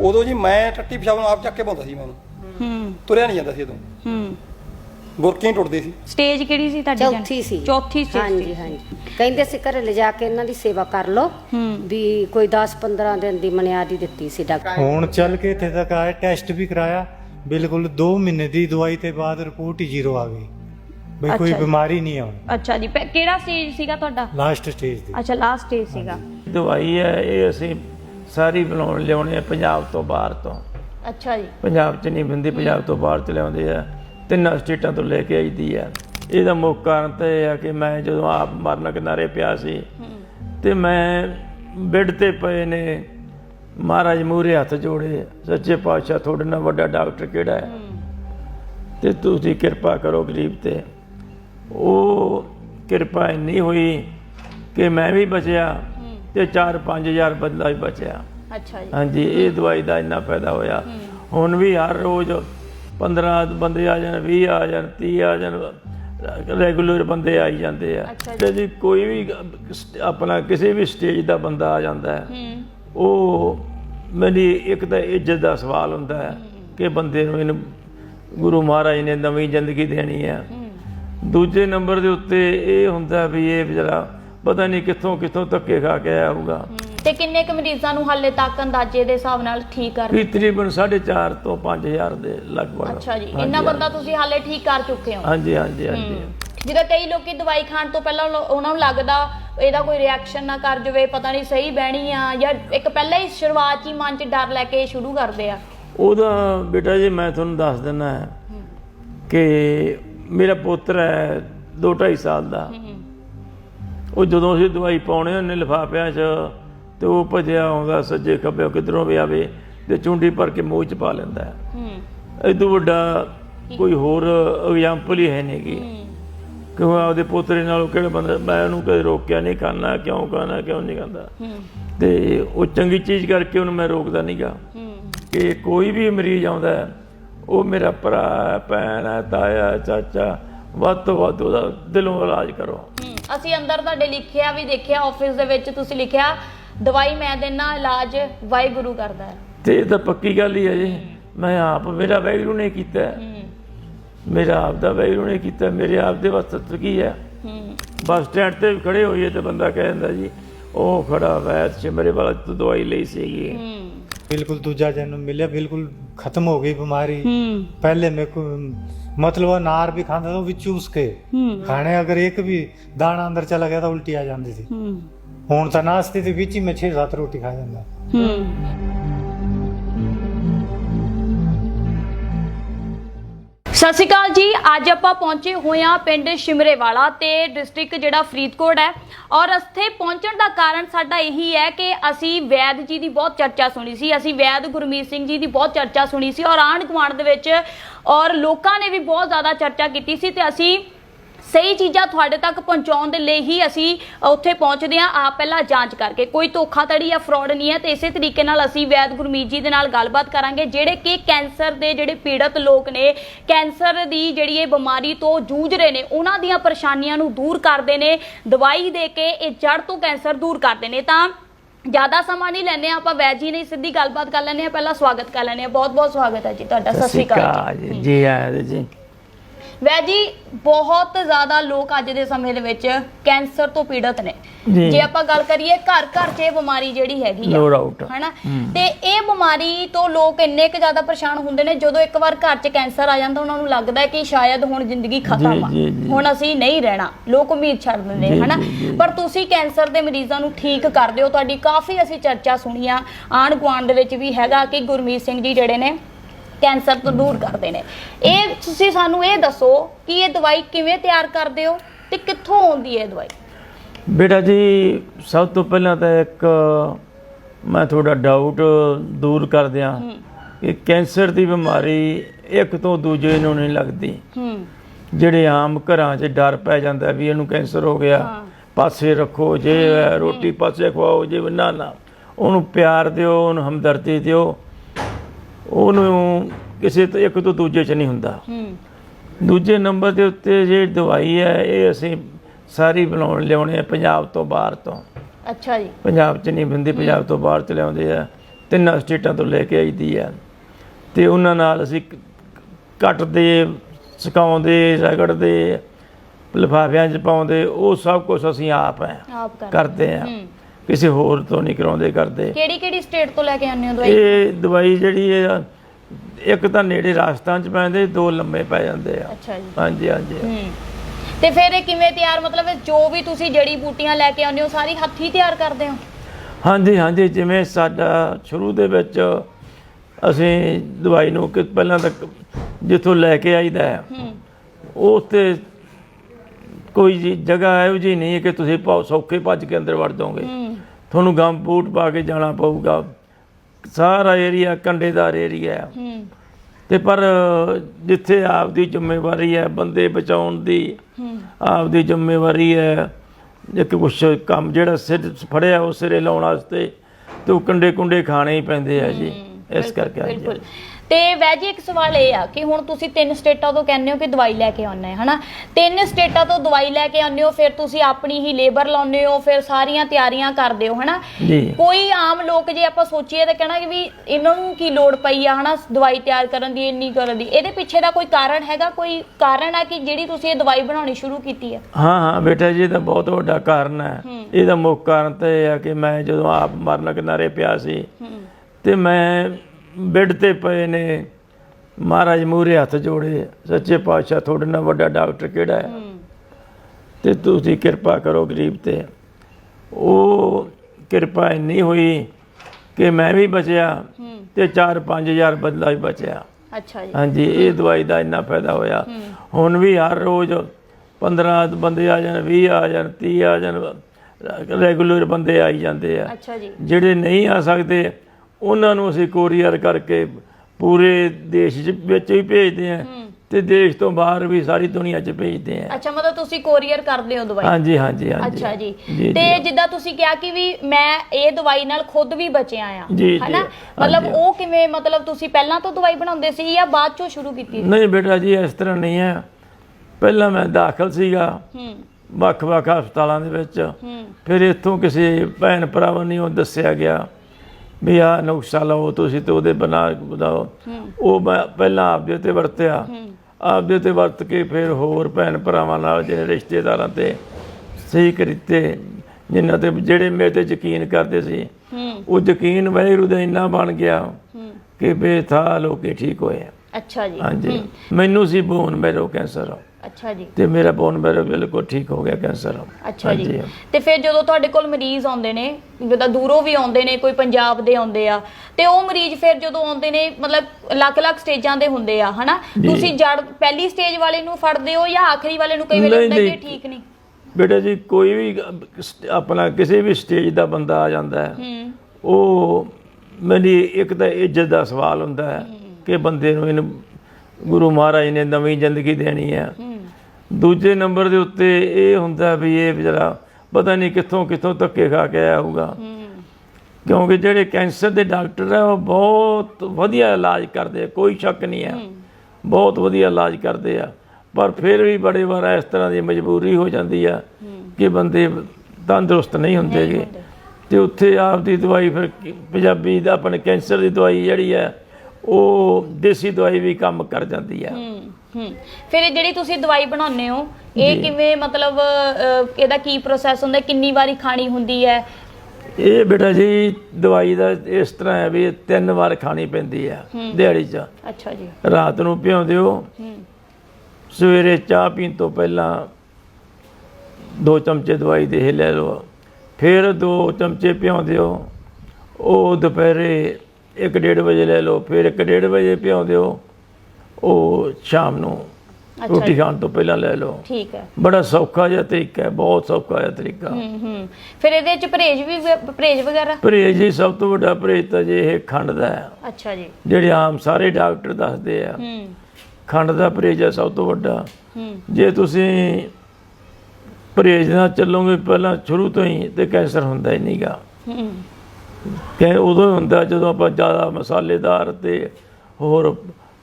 ਉਦੋਂ ਜੀ ਮੈਂ ਟੱਟੀ ਪਿਸ਼ਾਬ ਨੂੰ ਆਪ ਚੱਕ ਕੇ ਪਾਉਂਦਾ ਸੀ ਮੈਨੂੰ ਹੂੰ। ਤੁਰਿਆ ਨਹੀਂ ਜਾਂਦਾ ਸੀ ਉਦੋਂ। ਹੂੰ। ਬੁਰਕੀਆਂ ਟੁੱਟਦੇ ਸੀ। ਸਟੇਜ ਕਿਹੜੀ ਸੀ ਤੁਹਾਡੀ ਜਾਣੀ? ਚੌਥੀ ਸੀ। ਚੌਥੀ ਸਟੇਜ ਹਾਂਜੀ ਸੀ ਹਾਂਜੀ। ਕਹਿੰਦੇ ਸੀ ਘਰੇ ਲਿਜਾ ਕੇ ਇਹਨਾਂ ਦੀ ਸੇਵਾ ਕਰ ਲਓ। ਹੂੰ। ਵੀ ਕੋਈ 10 15 ਦਿਨ ਦੀ ਮਨਿਆਦ ਦਿੱਤੀ ਸੀ ਡਾਕਟਰ। ਹੁਣ ਚੱਲ ਕੇ ਇੱਥੇ ਤੱਕ ਆਏ ਟੈਸਟ ਵੀ ਕਰਾਇਆ। ਬਿਲਕੁਲ 2 ਮਹੀਨੇ ਦੀ ਦਵਾਈ ਤੇ ਬਾਅਦ ਰਿਪੋਰਟ ਹੀ ਜ਼ੀਰੋ ਆ ਗਈ। ਬਈ ਕੋਈ ਅੱਛਾ। ਬਿਮਾਰੀ ਨਹੀਂ ਆ ਹੁਣ ਅੱਛਾ ਜੀ। ਪਹਿ- ਕਿਹੜਾ ਸਟੇਜ ਸੀਗਾ ਤੁਹਾਡਾ? ਲਾਸਟ ਸਟੇਜ ਦੀ ਅੱਛਾ ਲਾਸਟ ਸਟੇਜ ਸੀਗਾ। ਦਵਾਈ ਹੈ ਇਹ ਅਸੀਂ ਸਾਰੀ ਬਣਾਉਣ ਲਿਆਉਣੇ ਆ ਪੰਜਾਬ ਤੋਂ ਬਾਹਰ ਤੋਂ। ਅੱਛਾ ਜੀ। ਪੰਜਾਬ 'ਚ ਨਹੀਂ ਬੰਦੀ ਪੰਜਾਬ ਤੋਂ ਬਾਹਰ ਚ ਲਿਆਉਂਦੇ ਆ। ਤਿੰਨਾਂ ਸਟੇਟਾਂ ਤੋਂ ਲੈ ਕੇ ਆਈਦੀ ਆ। ਇਹਦਾ ਮੁੱਖ ਕਾਰਨ ਤਾਂ ਇਹ ਆ ਕਿ ਮੈਂ ਜਦੋਂ ਆਪ ਮਰਨ ਕਿਨਾਰੇ ਪਿਆ ਸੀ ਤੇ ਮੈਂ ਬੈੱਡ ਤੇ ਪਏ ਨੇ। ਮਹਾਰਾਜ ਮੂਰੇ ਹੱਥ ਜੋੜੇ ਸੱਚੇ ਪਾਤਸ਼ਾਹ ਤੁਹਾਡੇ ਨਾਲ ਵੱਡਾ ਡਾਕਟਰ ਕਿਹੜਾ ਹੈ। ਤੇ ਤੁਸੀਂ ਕਿਰਪਾ ਕਰੋ ਗਰੀਬ ਤੇ। ਉਹ ਕਿਰਪਾ ਇੰਨੀ ਹੋਈ ਕਿ ਮੈਂ ਵੀ ਬਚਿਆ। ਤੇ 4-5000 ਬੰਦਾ ਵੀ ਬਚਿਆ। ਅੱਛਾ ਜੀ। ਹਾਂਜੀ ਇਹ ਦਵਾਈ ਦਾ ਇੰਨਾ ਫਾਇਦਾ ਹੋਇਆ। ਹੁਣ ਵੀ ਹਰ ਰੋਜ਼ 15 ਬੰਦੇ ਆ ਜਾਣ 20 ਆ ਜਾਣ 30 ਆ ਜਾਣ ਰੈਗੂਲਰ ਬੰਦੇ ਆਈ ਜਾਂਦੇ ਆ। ਤੇ ਜੀ ਕੋਈ ਵੀ ਆਪਣਾ ਕਿਸੇ ਵੀ ਸਟੇਜ ਦਾ ਬੰਦਾ ਆ ਜਾਂਦਾ ਹੈ। ਹੂੰ। ਉਹ ਮੇਰੀ ਇੱਕ ਤਾਂ ਇੱਜ਼ਤ ਦਾ ਸਵਾਲ ਹੁੰਦਾ ਹੈ ਕਿ ਬੰਦੇ ਨੂੰ ਇਹਨੂੰ ਗੁਰੂ ਮਹਾਰਾਜ ਨੇ ਨਵੀਂ ਜ਼ਿੰਦਗੀ ਦੇਣੀ ਹੈ। ਦੂਜੇ ਨੰਬਰ ਦੇ ਉੱਤੇ ਇਹ ਹੁੰਦਾ ਵੀ ਇਹ ਵਿਚਾਰਾ ਪਤਾ ਨਹੀਂ ਕਿੱਥੋਂ ਕਿੱਥੋਂ ਧੱਕੇ ਖਾ ਕੇ ਆਇਆ ਹੋਊਗਾ। ਤੇ ਕਿੰਨੇ ਕੁ ਮਰੀਜ਼ਾਂ ਨੂੰ ਹਾਲੇ ਤੱਕ ਅੰਦਾਜ਼ੇ ਦੇ ਹਿਸਾਬ ਨਾਲ ਠੀਕ ਕਰ ਵੀ ਤਕਰੀਬਨ 4.5 ਤੋਂ 5000 ਦੇ ਲਗਭਗ। ਅੱਛਾ ਜੀ ਇੰਨਾ ਬੰਦਾ ਤੁਸੀਂ ਹਾਲੇ ਠੀਕ ਕਰ ਚੁੱਕੇ ਹੋ? ਹਾਂਜੀ ਹਾਂਜੀ ਹਾਂਜੀ। ਜਿਹਦਾ ਕਈ ਲੋਕੀ ਦਵਾਈ ਖਾਣ ਤੋਂ ਪਹਿਲਾਂ ਉਹਨਾਂ ਨੂੰ ਲੱਗਦਾ ਇਹਦਾ ਕੋਈ ਰਿਐਕਸ਼ਨ ਨਾ ਕਰ ਜਾਵੇ ਪਤਾ ਨਹੀਂ ਸਹੀ ਬਹਿਣੀ ਆ ਜਾਂ ਇੱਕ ਪਹਿਲਾਂ ਹੀ ਸ਼ੁਰੂਆਤ ਹੀ ਮਨ 'ਚ ਡਰ ਲੈ ਕੇ ਸ਼ੁਰੂ ਕਰਦੇ ਆ। ਉਹਦਾ ਬੇਟਾ ਜੀ ਮੈਂ ਤੁਹਾਨੂੰ ਦੱਸ ਦਿੰਦਾ ਹੈ ਕਿ ਮੇਰਾ ਪੁੱਤਰ ਹੈ 2 2.5 ਸਾਲ ਦਾ। ਉਹ ਜਦੋਂ ਅਸੀਂ ਦਵਾਈ ਪਾਉਣੇ ਉਹਨੇ ਲਿਫਾਫਿਆਂ 'ਚ ਤੇ ਉਹ ਭਜਿਆ ਆਉਂਦਾ ਸੱਜੇ ਖੱਬੇ ਕਿਧਰੋਂ ਵੀ ਆਵੇ ਤੇ ਚੁੰਡੀ ਭਰ ਕੇ ਮੂੰਹ 'ਚ ਪਾ ਲੈਂਦਾ। ਹੈ। ਹੂੰ ਇਦੋਂ ਵੱਡਾ ਕੋਈ ਹੋਰ ਐਗਜ਼ਾਮਪਲ ਹੀ ਹੈ ਨਹੀਂਗੀ ਕਿਉਂ ਆਪਦੇ ਪੋਤਰੇ ਨਾਲ ਕਿਹੜੇ ਬੰਦੇ ਮੈਂ ਉਹਨੂੰ ਕਦੇ ਰੋਕਿਆ ਨਹੀਂ ਕਰਨਾ ਕਿਉਂ ਕਰਨਾ ਕਿਉਂ ਨਹੀਂ ਕਰਦਾ ਹੂੰ। ਤੇ ਉਹ ਚੰਗੀ ਚੀਜ਼ ਕਰਕੇ ਉਹਨੂੰ ਮੈਂ ਰੋਕਦਾ ਨਹੀਂਗਾ ਕਿ ਕੋਈ ਵੀ ਮਰੀਜ਼ ਆਉਂਦਾ ਉਹ ਮੇਰਾ ਭਰਾ ਭੈਣ ਹੈ ਤਾਇਆ ਚਾਚਾ ਵੱਧ ਤੋਂ ਵੱਧ ਉਹਦਾ ਦਿਲੋਂ ਇਲਾਜ ਕਰੋ ਹੂੰ। ਅਸੀਂ ਅੰਦਰ ਤੁਹਾਡੇ ਲਿਖਿਆ ਵੀ ਦੇਖਿਆ ਆਫਿਸ ਦੇ ਵਿੱਚ ਤੁਸੀਂ ਲਿਖਿਆ ਦਵਾਈ ਮੈਂ ਦੇਣਾ ਇਲਾਜ ਵਾਹਿਗੁਰੂ ਕਰਦਾ ਹੈ ਤੇ ਇਹ ਤਾਂ ਪੱਕੀ ਗੱਲ ਹੀ ਹੈ ਜੀ ਮੈਂ ਆਪ ਮੇਰਾ ਵੈਗਰੂ ਨੇ ਕੀਤਾ ਹੈ। ਹੂੰ ਮੇਰਾ ਆਪ ਦਾ ਵੈਗਰੂ ਨੇ ਕੀਤਾ ਮੇਰੇ ਆਪ ਦੇ ਵਸਤ ਕੀ ਹੈ ਹੂੰ ਬੱਸ ਸਟੈਂਡ ਤੇ ਵੀ ਖੜੇ ਹੋਈਏ ਤੇ ਬੰਦਾ ਕਹਿ ਦਿੰਦਾ ਜੀ ਉਹ ਖੜਾ ਵੈਦ ਸਿਮਰੇ ਵਾਲਾ ਤੋਂ ਦਵਾਈ ਲਈ ਸੀਗੀ ਹੂੰ ਬਿਲਕੁਲ ਦੂਜਾ ਜਨਮ ਮਿਲਿਆ ਬਿਲਕੁਲ ਖਤਮ ਹੋ ਗਈ ਬਿਮਾਰੀ ਹੂੰ पहले मेरे को मतलब अनार भी खाते थे वो भी चूस के खाने अगर एक भी दाना अंदर चला गया तो उल्टी आ जाती थी हूं तो नाश्ते के बीच ही मैं छह सात रोटी खा जाता ਸਤਿ ਸ਼੍ਰੀ ਅਕਾਲ ਜੀ। ਅੱਜ ਆਪਾਂ ਪਹੁੰਚੇ ਹੋਏ ਹਾਂ ਪਿੰਡ ਸ਼ਿਮਰੇਵਾਲਾ ਤੇ ਡਿਸਟ੍ਰਿਕਟ ਜਿਹੜਾ ਫਰੀਦਕੋਟ ਹੈ। ਔਰ ਇੱਥੇ ਪਹੁੰਚਣ ਦਾ ਕਾਰਨ ਸਾਡਾ ਇਹੀ ਹੈ ਕਿ ਅਸੀਂ ਵੈਦ ਜੀ ਦੀ ਬਹੁਤ ਚਰਚਾ ਸੁਣੀ ਸੀ। ਅਸੀਂ ਵੈਦ ਗੁਰਮੀਤ ਸਿੰਘ ਜੀ ਦੀ ਬਹੁਤ ਚਰਚਾ ਸੁਣੀ ਸੀ। ਔਰ ਆਂਢ ਗੁਆਂਢ ਦੇ ਵਿੱਚ ਔਰ ਲੋਕਾਂ ਨੇ ਵੀ ਬਹੁਤ ਜ਼ਿਆਦਾ ਚਰਚਾ ਕੀਤੀ ਸੀ ਤੇ ਅਸੀਂ ਸਹੀ ਚੀਜ਼ਾਂ ਤੁਹਾਡੇ ਤੱਕ ਪਹੁੰਚਾਉਣ ਦੇ ਲਈ ਹੀ ਅਸੀਂ ਉੱਥੇ ਪਹੁੰਚਦੇ ਹਾਂ। ਆਪ ਪਹਿਲਾਂ ਜਾਂਚ ਕਰਕੇ। ਕੋਈ ਧੋਖਾਧੜੀ ਜਾਂ ਫਰਾਡ ਨਹੀਂ ਹੈ ਤੇ ਇਸੇ ਤਰੀਕੇ ਨਾਲ ਅਸੀਂ ਵੈਦ ਗੁਰਮੀਤ ਜੀ ਦੇ ਨਾਲ ਗੱਲਬਾਤ ਕਰਾਂਗੇ, ਜਿਹੜੇ ਕਿ ਕੈਂਸਰ ਦੇ ਜਿਹੜੇ ਪੀੜਤ ਲੋਕ ਨੇ, ਕੈਂਸਰ ਦੀ ਜਿਹੜੀ ਇਹ ਬਿਮਾਰੀ ਤੋਂ ਜੂਝ ਰਹੇ ਨੇ, ਉਹਨਾਂ ਦੀਆਂ ਪਰੇਸ਼ਾਨੀਆਂ ਨੂੰ ਦੂਰ ਕਰਦੇ ਨੇ, ਦਵਾਈ ਦੇ ਕੇ ਇਹ ਜੜ ਤੋਂ ਕੈਂਸਰ ਦੂਰ ਕਰਦੇ ਨੇ। ਤਾਂ ਜ਼ਿਆਦਾ ਸਮਾਂ ਨਹੀਂ ਲੈਣੇ ਆਪਾਂ ਵੈਦ ਜੀ ਨੇ ਸਿੱਧੀ ਗੱਲਬਾਤ ਕਰ ਲੈਣੇ ਆ ਪਹਿਲਾਂ ਸਵਾਗਤ ਕਰ ਲੈਣੇ ਆ ਬਹੁਤ ਬਹੁਤ ਸਵਾਗਤ ਹੈ ਜੀ ਤੁਹਾਡਾ। ਸਤਿ ਸ਼੍ਰੀ ਅਕਾਲ ਜੀ। ਜੀ। ਜੀ ਜੀ। ਵੈ ਜੀ ਬਹੁਤ ਜ਼ਿਆਦਾ ਲੋਕ ਅੱਜ ਦੇ ਸਮੇਂ ਦੇ ਵਿੱਚ ਕੈਂਸਰ ਤੋਂ ਪੀੜਤ ਨੇ ਜੀ। ਜੇ ਆਪਾਂ ਗੱਲ ਕਰੀਏ ਘਰ ਘਰ 'ਚ ਇਹ ਬਿਮਾਰੀ ਜਿਹੜੀ ਹੈਗੀ ਆ No doubt. ਹਨਾ ਤੇ ਇਹ ਬਿਮਾਰੀ ਤੋਂ ਲੋਕ ਇੰਨੇ ਕੁ ਜ਼ਿਆਦਾ ਪਰੇਸ਼ਾਨ ਹੁੰਦੇ ਨੇ ਜਦੋਂ ਇੱਕ ਵਾਰ ਘਰ 'ਚ ਕੈਂਸਰ ਆ ਜਾਂਦਾ ਉਹਨਾਂ ਨੂੰ ਲੱਗਦਾ ਹੈ ਕਿ ਸ਼ਾਇਦ ਹੁਣ ਜ਼ਿੰਦਗੀ ਖਤਮ ਆ ਜੀ, ਜੀ। ਹੁਣ ਅਸੀਂ ਨਹੀਂ ਰਹਿਣਾ ਲੋਕ ਉਮੀਦ ਛੱਡ ਦਿੰਦੇ ਨੇ ਹਨਾ ਜੀ, ਜੀ। ਪਰ ਤੁਸੀਂ ਕੈਂਸਰ ਦੇ ਮਰੀਜ਼ਾਂ ਨੂੰ ਠੀਕ ਕਰਦੇ ਹੋ ਤੁਹਾਡੀ ਕਾਫੀ ਅਸੀਂ ਚਰਚਾ ਸੁਣੀ ਆ ਆਂਢ ਗੁਆਂਢ ਦੇ ਵਿੱਚ ਵੀ ਹੈਗਾ ਕਿ ਗੁਰਮੀਤ ਸਿੰਘ ਜੀ ਜਿਹੜੇ ਨੇ ਕੈਂਸਰ ਤੋਂ ਦੂਰ ਕਰਦੇ ਨੇ। ਇਹ ਤੁਸੀਂ ਸਾਨੂੰ ਇਹ ਦੱਸੋ ਕਿ ਇਹ ਦਵਾਈ ਕਿਵੇਂ ਤਿਆਰ ਕਰਦੇ ਹੋ ਤੇ ਕਿੱਥੋਂ ਆਉਂਦੀ ਹੈ ਇਹ ਦਵਾਈ? ਬੇਟਾ ਜੀ ਸਭ ਤੋਂ ਪਹਿਲਾਂ ਤਾਂ ਇੱਕ ਮੈਂ ਤੁਹਾਡਾ ਡਾਊਟ ਦੂਰ ਕਰ ਦਿਆਂ ਕਿ ਕੈਂਸਰ ਦੀ ਬਿਮਾਰੀ ਇੱਕ ਤੋਂ ਦੂਜੇ ਨੂੰ ਨਹੀਂ ਲੱਗਦੀ। ਹੂੰ। ਜਿਹੜੇ ਆਮ ਘਰਾਂ 'ਚ ਡਰ ਪੈ ਜਾਂਦਾ ਵੀ ਇਹਨੂੰ ਕੈਂਸਰ ਹੋ ਗਿਆ ਪਾਸੇ ਰੱਖੋ ਜੇ ਰੋਟੀ ਪਾਸੇ ਖਵਾਓ ਜੇ ਨਾ ਨਾ। ਉਹਨੂੰ ਪਿਆਰ ਦਿਓ ਉਹਨੂੰ ਹਮਦਰਦੀ ਦਿਓ। ਉਹਨੂੰ ਕਿਸੇ ਤੋਂ ਇੱਕ ਤੋਂ ਦੂਜੇ 'ਚ ਨਹੀਂ ਹੁੰਦਾ। ਹੂੰ। ਦੂਜੇ ਨੰਬਰ ਦੇ ਉੱਤੇ ਜਿਹੜੀ ਦਵਾਈ ਹੈ ਇਹ ਅਸੀਂ ਸਾਰੀ ਬਣਾਉਣ ਲਿਆਉਣੇ ਆ ਪੰਜਾਬ ਤੋਂ ਬਾਹਰ ਤੋਂ। ਅੱਛਾ ਜੀ। ਪੰਜਾਬ 'ਚ ਨਹੀਂ ਬੰਦੀ ਪੰਜਾਬ ਤੋਂ ਬਾਹਰ ਚ ਲਿਆਉਂਦੇ ਆ। ਤਿੰਨਾਂ ਸਟੇਟਾਂ ਤੋਂ ਲੈ ਕੇ ਆਈਦੀ ਆ। ਤੇ ਉਹਨਾਂ ਨਾਲ ਅਸੀਂ ਕੱਟਦੇ ਸੁਕਾਉਂਦੇ ਰਗੜਦੇ ਲਿਫਾਫਿਆਂ 'ਚ ਪਾਉਂਦੇ ਉਹ ਸਭ ਕੁਝ ਅਸੀਂ ਆਪ ਹੈ ਆਪ ਕਰਦੇ ਆ। ਹੂੰ। ਕਿਸੇ ਹੋਰ ਤੋਂ ਨਹੀਂ ਕਰਾਉਂਦੇ ਕਰਦੇ। ਕਿਹੜੀ ਕਿਹੜੀ ਸਟੇਟ ਤੋਂ ਲੈ ਕੇ ਆਉਂਦੇ ਹੋ ਦਵਾਈ? ਇਹ ਦਵਾਈ ਜਿਹੜੀ ਹੈ ਇੱਕ ਤਾਂ ਨੇੜੇ ਰਾਜਸਥਾਨ 'ਚ ਪੈਂਦੇ ਦੋ ਲੰਮੇ ਪੈ ਜਾਂਦੇ ਆ। ਅੱਛਾ ਜੀ। ਹਾਂਜੀ ਹਾਂਜੀ। ਹੂੰ। ਤੇ ਫਿਰ ਇਹ ਕਿਵੇਂ ਤਿਆਰ? ਮਤਲਬ ਜੋ ਵੀ ਤੁਸੀਂ ਜੜੀ ਬੂਟੀਆਂ ਲੈ ਕੇ ਆਉਂਦੇ ਹੋ ਸਾਰੀ ਹੱਥੀਂ ਤਿਆਰ ਕਰਦੇ ਹੋ? ਹਾਂਜੀ ਹਾਂਜੀ ਜਿਵੇਂ ਸਾਡਾ ਸ਼ੁਰੂ ਦੇ ਵਿੱਚ ਅਸੀਂ ਦਵਾਈ ਨੂੰ ਕਿ ਪਹਿਲਾਂ ਤੱਕ ਜਿੱਥੋਂ ਲੈ ਕੇ ਆਈਦਾ ਹੈ ਹੂੰ। ਉਸ ਤੇ ਕੋਈ ਜੀ ਜਗ੍ਹਾ ਇਹੋ ਜਿਹੀ ਨਹੀਂ ਹੈ ਕਿ ਤੁਸੀਂ ਭਾਉ ਸੌਖੇ ਭੱਜ ਕੇ ਅੰਦਰ ਵੜ ਜਾਓਗੇ। ਹੂੰ। ਤੁਹਾਨੂੰ ਗਮ ਬੂਟ ਪਾ ਕੇ ਜਾਣਾ ਪਊਗਾ। ਸਾਰਾ ਏਰੀਆ ਕੰਡੇਦਾਰ ਏਰੀਆ ਹੈ ਹੂੰ। ਤੇ ਪਰ ਜਿੱਥੇ ਆਪਦੀ ਜ਼ਿੰਮੇਵਾਰੀ ਹੈ ਬੰਦੇ ਬਚਾਉਣ ਦੀ ਆਪਦੀ ਜ਼ਿੰਮੇਵਾਰੀ ਹੈ ਇੱਕ ਕੁਛ ਕੰਮ ਜਿਹੜਾ ਸਿਰ ਫੜਿਆ ਉਹ ਸਿਰੇ ਲਾਉਣ ਵਾਸਤੇ ਤੇ ਉਹ ਕੰਡੇ ਕੁੰਡੇ ਖਾਣੇ ਹੀ ਪੈਂਦੇ ਆ ਜੀ। ਇਸ ਕਰਕੇ ਤੇ ਵੈਜੀ ਇੱਕ ਸਵਾਲ ਇਹ ਆ ਕਿ ਹੁਣ ਤੁਸੀਂ ਤਿੰਨ ਸਟੇਟਾਂ ਤੋਂ ਕਹਿੰਦੇ ਹੋ ਕਿ ਦਵਾਈ ਲੈ ਕੇ ਆਉਣਾ ਹੈ ਹਨਾ? ਤਿੰਨ ਸਟੇਟਾਂ ਤੋਂ ਦਵਾਈ ਲੈ ਕੇ ਆਉਂਦੇ ਹੋ ਫਿਰ ਤੁਸੀਂ ਆਪਣੀ ਹੀ ਲੇਬਰ ਲਾਉਂਦੇ ਹੋ ਫਿਰ ਸਾਰੀਆਂ ਤਿਆਰੀਆਂ ਕਰਦੇ ਹੋ ਹਨਾ? ਜੀ। ਕੋਈ ਆਮ ਲੋਕ ਜੇ ਆਪਾਂ ਸੋਚੀਏ ਤਾਂ ਕਹਿਣਾ ਕਿ ਵੀ ਇਹਨਾਂ ਨੂੰ ਕੀ ਲੋੜ ਪਈ ਆ ਹਨਾ ਦਵਾਈ ਤਿਆਰ ਕਰਨ ਦੀ ਇੰਨੀ ਕਰਨ ਦੀ? ਇਹਦੇ ਪਿੱਛੇ ਦਾ ਕੋਈ ਕਾਰਨ ਹੈਗਾ? ਕੋਈ ਕਾਰਨ ਆ ਕਿ ਜਿਹੜੀ ਤੁਸੀਂ ਇਹ ਦਵਾਈ ਬਣਾਉਣੀ ਸ਼ੁਰੂ ਕੀਤੀ ਹੈ ਹਾਂ ਹਾਂ ਬੇਟਾ ਜੀ ਇਹ ਤਾਂ ਬਹੁਤ ਵੱਡਾ ਕਾਰਨ ਹੈ। ਇਹਦਾ ਮੁੱਖ ਕਾਰਨ ਤਾਂ ਇਹ ਹੈ ਕਿ ਮੈਂ ਜਦੋਂ ਆਪ ਮਰਨ ਕਿਨਾਰੇ ਪਿਆ ਸੀ ਤੇ ਮੈਂ ਬੈੱਡ ਤੇ ਪਏ ਨੇ। ਮਹਾਰਾਜ ਮੂਹਰੇ ਹੱਥ ਜੋੜੇ ਸੱਚੇ ਪਾਤਸ਼ਾਹ ਤੁਹਾਡੇ ਨਾਲ ਵੱਡਾ ਡਾਕਟਰ ਕਿਹੜਾ ਹੈ? ਤੇ ਤੁਸੀਂ ਕਿਰਪਾ ਕਰੋ ਗਰੀਬ ਤੇ। ਉਹ ਕਿਰਪਾ ਇੰਨੀ ਹੋਈ ਕਿ ਮੈਂ ਵੀ ਬਚਿਆ ਤੇ 4-5000 ਬੰਦਾ ਵੀ ਬਚਿਆ। ਅੱਛਾ ਜੀ। ਹਾਂਜੀ ਇਹ ਦਵਾਈ ਦਾ ਇੰਨਾ ਫਾਇਦਾ ਹੋਇਆ। ਹੁਣ ਵੀ ਹਰ ਰੋਜ਼ 15 ਬੰਦੇ ਆ ਜਾਣ 20 ਆ ਜਾਣ 30 ਆ ਜਾਣ ਰੈਗੂਲਰ ਬੰਦੇ ਆਈ ਜਾਂਦੇ ਆ। ਅੱਛਾ ਜੀ। ਜਿਹੜੇ ਨਹੀਂ ਆ ਸਕਦੇ ਉਹਨਾਂ ਨੂੰ ਅਸੀਂ ਕੋਰੀਅਰ ਕਰਕੇ ਪੂਰੇ ਦੇਸ਼ ਵਿੱਚ ਵੀ ਭੇਜਦੇ ਆ ਤੇ ਦੇਸ਼ ਤੋਂ ਬਾਹਰ ਵੀ ਸਾਰੀ ਦੁਨੀਆ 'ਚ ਭੇਜਦੇ ਆ ਅੱਛਾ ਮਤਲਬ ਤੁਸੀਂ ਕੋਰੀਅਰ ਕਰਦੇ ਹੋ ਦਵਾਈ? ਹਾਂਜੀ ਹਾਂਜੀ ਹਾਂਜੀ। ਅੱਛਾ ਜੀ। ਤੇ। ਜਿੱਦਾਂ ਤੁਸੀਂ ਕਿਹਾ ਕਿ ਵੀ ਮੈਂ ਇਹ ਦਵਾਈ ਨਾਲ ਖੁਦ ਵੀ ਬਚਿਆ ਆ ਹਨਾ? ਮਤਲਬ। ਉਹ ਕਿਵੇਂ ਮਤਲਬ ਤੁਸੀਂ ਪਹਿਲਾਂ ਤੋਂ ਦਵਾਈ ਬਣਾਉਂਦੇ ਸੀ ਜਾਂ ਬਾਅਦ ਚੋਂ ਸ਼ੁਰੂ ਕੀਤੀ? ਨਹੀਂ ਬੇਟਾ ਜੀ ਇਸ ਤਰ੍ਹਾਂ ਨਹੀਂ ਹੈ। ਪਹਿਲਾਂ ਮੈਂ ਦਾਖਲ ਸੀਗਾ ਹੂੰ। ਵੱਖ-ਵੱਖ ਹਸਪਤਾਲਾਂ ਦੇ ਵਿੱਚ। ਫਿਰ ਇੱਥੋਂ ਕਿਸੇ ਭੈਣ ਭਰਾਵਾਂ ਨੇ ਉਹ ਦੱਸਿਆ ਗਿਆ ਵੀ ਆਹ ਨੁਕਸਾ ਲਓ ਤੁਸੀਂ ਤੇ ਉਹਦੇ ਬਣਾ ਬਤਾਓ ਉਹ ਮੈਂ ਪਹਿਲਾਂ ਆਪਦੇ ਤੇ ਵਰਤਿਆ। ਆਪਦੇ ਤੇ ਵਰਤ ਕੇ ਫਿਰ ਹੋਰ ਭੈਣ ਭਰਾਵਾਂ ਨਾਲ ਜਿਹੜੇ ਰਿਸ਼ਤੇਦਾਰਾਂ ਤੇ ਸਹੀ ਕਰੀਤੇ ਜਿਨ੍ਹਾਂ ਤੇ ਜਿਹੜੇ ਮੇਰੇ ਤੇ ਯਕੀਨ ਕਰਦੇ ਸੀ ਉਹ ਯਕੀਨ ਵਾਹਿਗੁਰੂ ਦਾ ਇੰਨਾ ਬਣ ਗਿਆ ਕਿ ਬੇਥਾ ਲੋਕੇ ਠੀਕ ਹੋਏ ਅੱਛਾ ਜੀ। ਹਾਂਜੀ। ਮੈਨੂੰ ਸੀ ਬੋਨ ਮੈਰੋ ਕੈਂਸਰ। ਅੱਛਾ ਜੀ। ਤੇ ਮੇਰਾ ਬੋਨ ਮੈਰੋ ਬਿਲਕੁਲ ਠੀਕ ਹੋ ਗਿਆ ਕੈਂਸਰ ਅੱਛਾ ਜੀ। ਤੇ ਫਿਰ ਜਦੋਂ ਤੁਹਾਡੇ ਕੋਲ ਮਰੀਜ਼ ਆਉਂਦੇ ਨੇ ਜਿੱਦਾਂ ਦੂਰੋਂ ਵੀ ਆਉਂਦੇ ਨੇ ਕੋਈ ਪੰਜਾਬ ਦੇ ਆਉਂਦੇ ਆ ਤੇ ਉਹ ਮਰੀਜ਼ ਫਿਰ ਜਦੋਂ ਆਉਂਦੇ ਨੇ ਮਤਲਬ ਲੱਖ-ਲੱਖ ਸਟੇਜਾਂ ਦੇ ਹੁੰਦੇ ਆ ਹਨਾ। ਤੁਸੀਂ ਜੜ ਪਹਿਲੀ ਸਟੇਜ ਵਾਲੇ ਨੂੰ ਫੜਦੇ ਹੋ ਜਾਂ ਆਖਰੀ ਵਾਲੇ ਨੂੰ ਕਈ ਵੇਲੇ ਹੁੰਦਾ ਕਿ। ਠੀਕ ਨਹੀਂ? ਬੇਟਾ ਜੀ ਕੋਈ ਵੀ ਆਪਣਾ ਕਿਸੇ ਵੀ ਸਟੇਜ ਦਾ ਬੰਦਾ ਆ ਜਾਂਦਾ ਹੈ। ਉਹ ਮੇਰੀ ਇੱਕ ਤਾਂ ਇੱਜ਼ਤ ਦਾ ਸਵਾਲ ਹੁੰਦਾ ਹੈ ਕਿ ਬੰਦੇ ਨੂੰ ਇਹਨੂੰ ਗੁਰੂ ਮਹਾਰਾਜ ਨੇ ਨਵੀਂ ਜ਼ਿੰਦਗੀ ਦੇਣੀ ਹੂੰ। ਦੂਜੇ ਨੰਬਰ ਦੇ ਉੱਤੇ ਇਹ ਹੁੰਦਾ ਵੀ ਇਹ ਵਿਚਾਰਾ ਪਤਾ ਨਹੀਂ ਕਿੱਥੋਂ ਕਿੱਥੋਂ ਧੱਕੇ ਖਾ ਕੇ ਆਇਆ ਹੋਊਗਾ। ਕਿਉਂਕਿ ਜਿਹੜੇ ਕੈਂਸਰ ਦੇ ਡਾਕਟਰ ਆ ਉਹ ਬਹੁਤ ਵਧੀਆ ਇਲਾਜ ਕਰਦੇ ਆ ਕੋਈ ਸ਼ੱਕ ਨਹੀਂ ਹੈ। ਬਹੁਤ ਵਧੀਆ ਇਲਾਜ ਕਰਦੇ ਆ। ਪਰ ਫਿਰ ਵੀ ਬੜੇ ਵਾਰ ਇਸ ਤਰ੍ਹਾਂ ਦੀ ਮਜਬੂਰੀ ਹੋ ਜਾਂਦੀ ਆ ਕਿ ਬੰਦੇ ਤੰਦਰੁਸਤ ਨਹੀਂ ਹੁੰਦੇਗੇ ਤੇ ਉੱਥੇ ਆਪ ਦੀ ਦਵਾਈ ਫਿਰ ਪੰਜਾਬੀ ਦਾ ਆਪਣੇ ਕੈਂਸਰ ਦੀ ਦਵਾਈ ਜਿਹੜੀ ਹੈ ਉਹ ਦੇਸੀ ਦਵਾਈ ਵੀ ਕੰਮ ਕਰ ਜਾਂਦੀ ਆ। ਹੂੰ। ਹੂੰ। ਫਿਰ ਇਹ ਜਿਹੜੀ ਤੁਸੀਂ ਦਵਾਈ ਬਣਾਉਂਦੇ ਹੋ ਇਹ ਕਿਵੇਂ ਮਤਲਬ ਅਹ, ਇਹਦਾ ਕੀ ਪ੍ਰੋਸੈਸ ਹੁੰਦਾ ਕਿੰਨੀ ਵਾਰੀ ਖਾਣੀ ਹੁੰਦੀ ਹੈ? ਇਹ ਬੇਟਾ ਜੀ ਦਵਾਈ ਦਾ ਇਸ ਤਰ੍ਹਾਂ ਹੈ ਵੀ ਇਹ ਤਿੰਨ ਵਾਰ ਖਾਣੀ ਪੈਂਦੀ ਆ ਦਿਹਾੜੀ 'ਚ। ਅੱਛਾ ਜੀ। ਰਾਤ ਨੂੰ ਭਿਉਂਦੇ ਹੋ। ਹੂੰ ਸਵੇਰੇ ਚਾਹ ਪੀਣ ਤੋਂ ਪਹਿਲਾਂ ਦੋ ਚਮਚੇ ਦਵਾਈ ਦੇ ਇਹ ਲੈ ਲਓ। ਫਿਰ ਦੋ ਚਮਚੇ ਭਿਉਂਦੇ ਹੋ ਉਹ ਦੁਪਹਿਰੇ 1:30 ਵਜੇ ਲੈ ਲਓ। ਫਿਰ 1:30 ਵਜੇ ਭਿਉਂਦੇ ਹੋ ਉਹ ਸ਼ਾਮ ਨੂੰ ਅੱਛਾ ਰੋਟੀ। ਖਾਣ ਤੋਂ ਪਹਿਲਾਂ ਲੈ ਲਓ। ਠੀਕ ਹੈ। ਬੜਾ ਸੌਖਾ ਜਿਹਾ ਤਰੀਕਾ ਹੈ ਬਹੁਤ ਸੌਖਾ ਜਿਹਾ ਤਰੀਕਾ। ਹੂੰ ਹੂੰ। ਫਿਰ ਇਹਦੇ ਚ ਪਰਹੇਜ ਵੀ ਪਰਹੇਜ ਵਗੈਰਾ? ਪਰਹੇਜ ਜੀ ਸਭ ਤੋਂ ਵੱਡਾ ਪਰਹੇਜ ਤਾਂ ਜੇ ਇਹ ਖੰਡ ਦਾ ਹੈ। ਅੱਛਾ ਜੀ। ਜਿਹੜੇ ਆਮ ਸਾਰੇ ਡਾਕਟਰ ਦੱਸਦੇ ਆ ਹੂੰ। ਖੰਡ ਦਾ ਪਰਹੇਜ ਹੈ ਸਭ ਤੋਂ ਵੱਡਾ। ਹੂੰ। ਜੇ ਤੁਸੀਂ ਪਰਹੇਜ ਨਾਲ ਚੱਲੋਗੇ ਪਹਿਲਾਂ ਸ਼ੁਰੂ ਤੋਂ ਹੀ ਤੇ ਕੈਂਸਰ ਹੁੰਦਾ ਹੀ ਨਹੀਂਗਾ ਹੂੰ। ਕਿ ਉਦੋਂ ਹੀ ਹੁੰਦਾ ਜਦੋਂ ਆਪਾਂ ਜ਼ਿਆਦਾ ਮਸਾਲੇਦਾਰ ਤੇ ਹੋਰ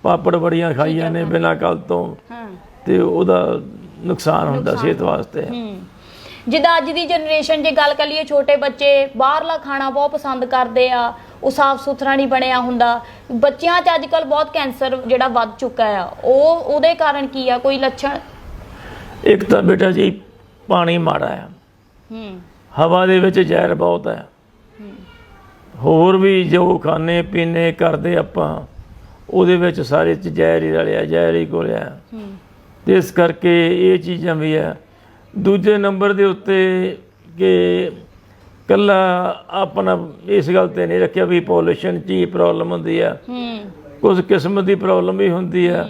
ਪਾਪੜ ਬੜੀਆਂ ਖਾਈਆਂ ਨੇ ਬਿਨਾਂ ਕੱਲ ਤੋਂ। ਹਾਂ। ਤੇ ਉਹਦਾ ਨੁਕਸਾਨ ਹੁੰਦਾ ਸਿਹਤ ਵਾਸਤੇ। ਹੂੰ। ਜਿੱਦਾਂ ਅੱਜ ਦੀ ਜਨਰੇਸ਼ਨ ਜੇ ਗੱਲ ਕਰੀਏ ਛੋਟੇ ਬੱਚੇ ਬਾਹਰਲਾ ਖਾਣਾ ਬਹੁਤ ਪਸੰਦ ਕਰਦੇ ਆ ਉਹ ਸਾਫ਼ ਸੁਥਰਾ ਨਹੀਂ ਬਣਿਆ ਹੁੰਦਾ। ਬੱਚਿਆਂ 'ਚ ਅੱਜ ਕੱਲ ਬਹੁਤ ਕੈਂਸਰ ਜਿਹੜਾ ਵੱਧ ਚੁੱਕਾ ਆ। ਉਹ ਉਹਦੇ ਕਾਰਨ ਕੀ ਆ? ਕੋਈ ਲੱਛਣ? ਇੱਕ ਤਾਂ ਬੇਟਾ ਜੀ ਪਾਣੀ ਮਾੜਾ ਆ। ਹੂੰ। ਹਵਾ ਦੇ ਵਿੱਚ ਜ਼ਹਿਰ ਬਹੁਤ ਹੈ। ਹੋਰ ਵੀ ਜੋ ਖਾਣੇ ਪੀਣੇ ਕਰਦੇ ਆਪਾਂ ਉਹਦੇ ਵਿੱਚ ਸਾਰੇ ਚ ਜ਼ਹਿਰ ਹੀ ਰਲਿਆ ਜ਼ਹਿਰ ਹੀ ਘੋਲਿਆ। ਤੇ ਇਸ ਕਰਕੇ ਇਹ ਚੀਜ਼ਾਂ ਵੀ ਹੈ ਦੂਜੇ ਨੰਬਰ ਦੇ ਉੱਤੇ ਕਿ ਕੱਲਾ ਆਪਣਾ ਇਸ ਗੱਲ ਤੇ ਨਹੀਂ ਰੱਖਿਆ ਵੀ ਪੋਲੂਸ਼ਨ ਚ ਹੀ ਪ੍ਰੋਬਲਮ ਹੁੰਦੀ ਆ। ਹੂੰ। ਕੁਝ ਕਿਸਮ ਦੀ ਪ੍ਰੋਬਲਮ ਵੀ ਹੁੰਦੀ ਆ।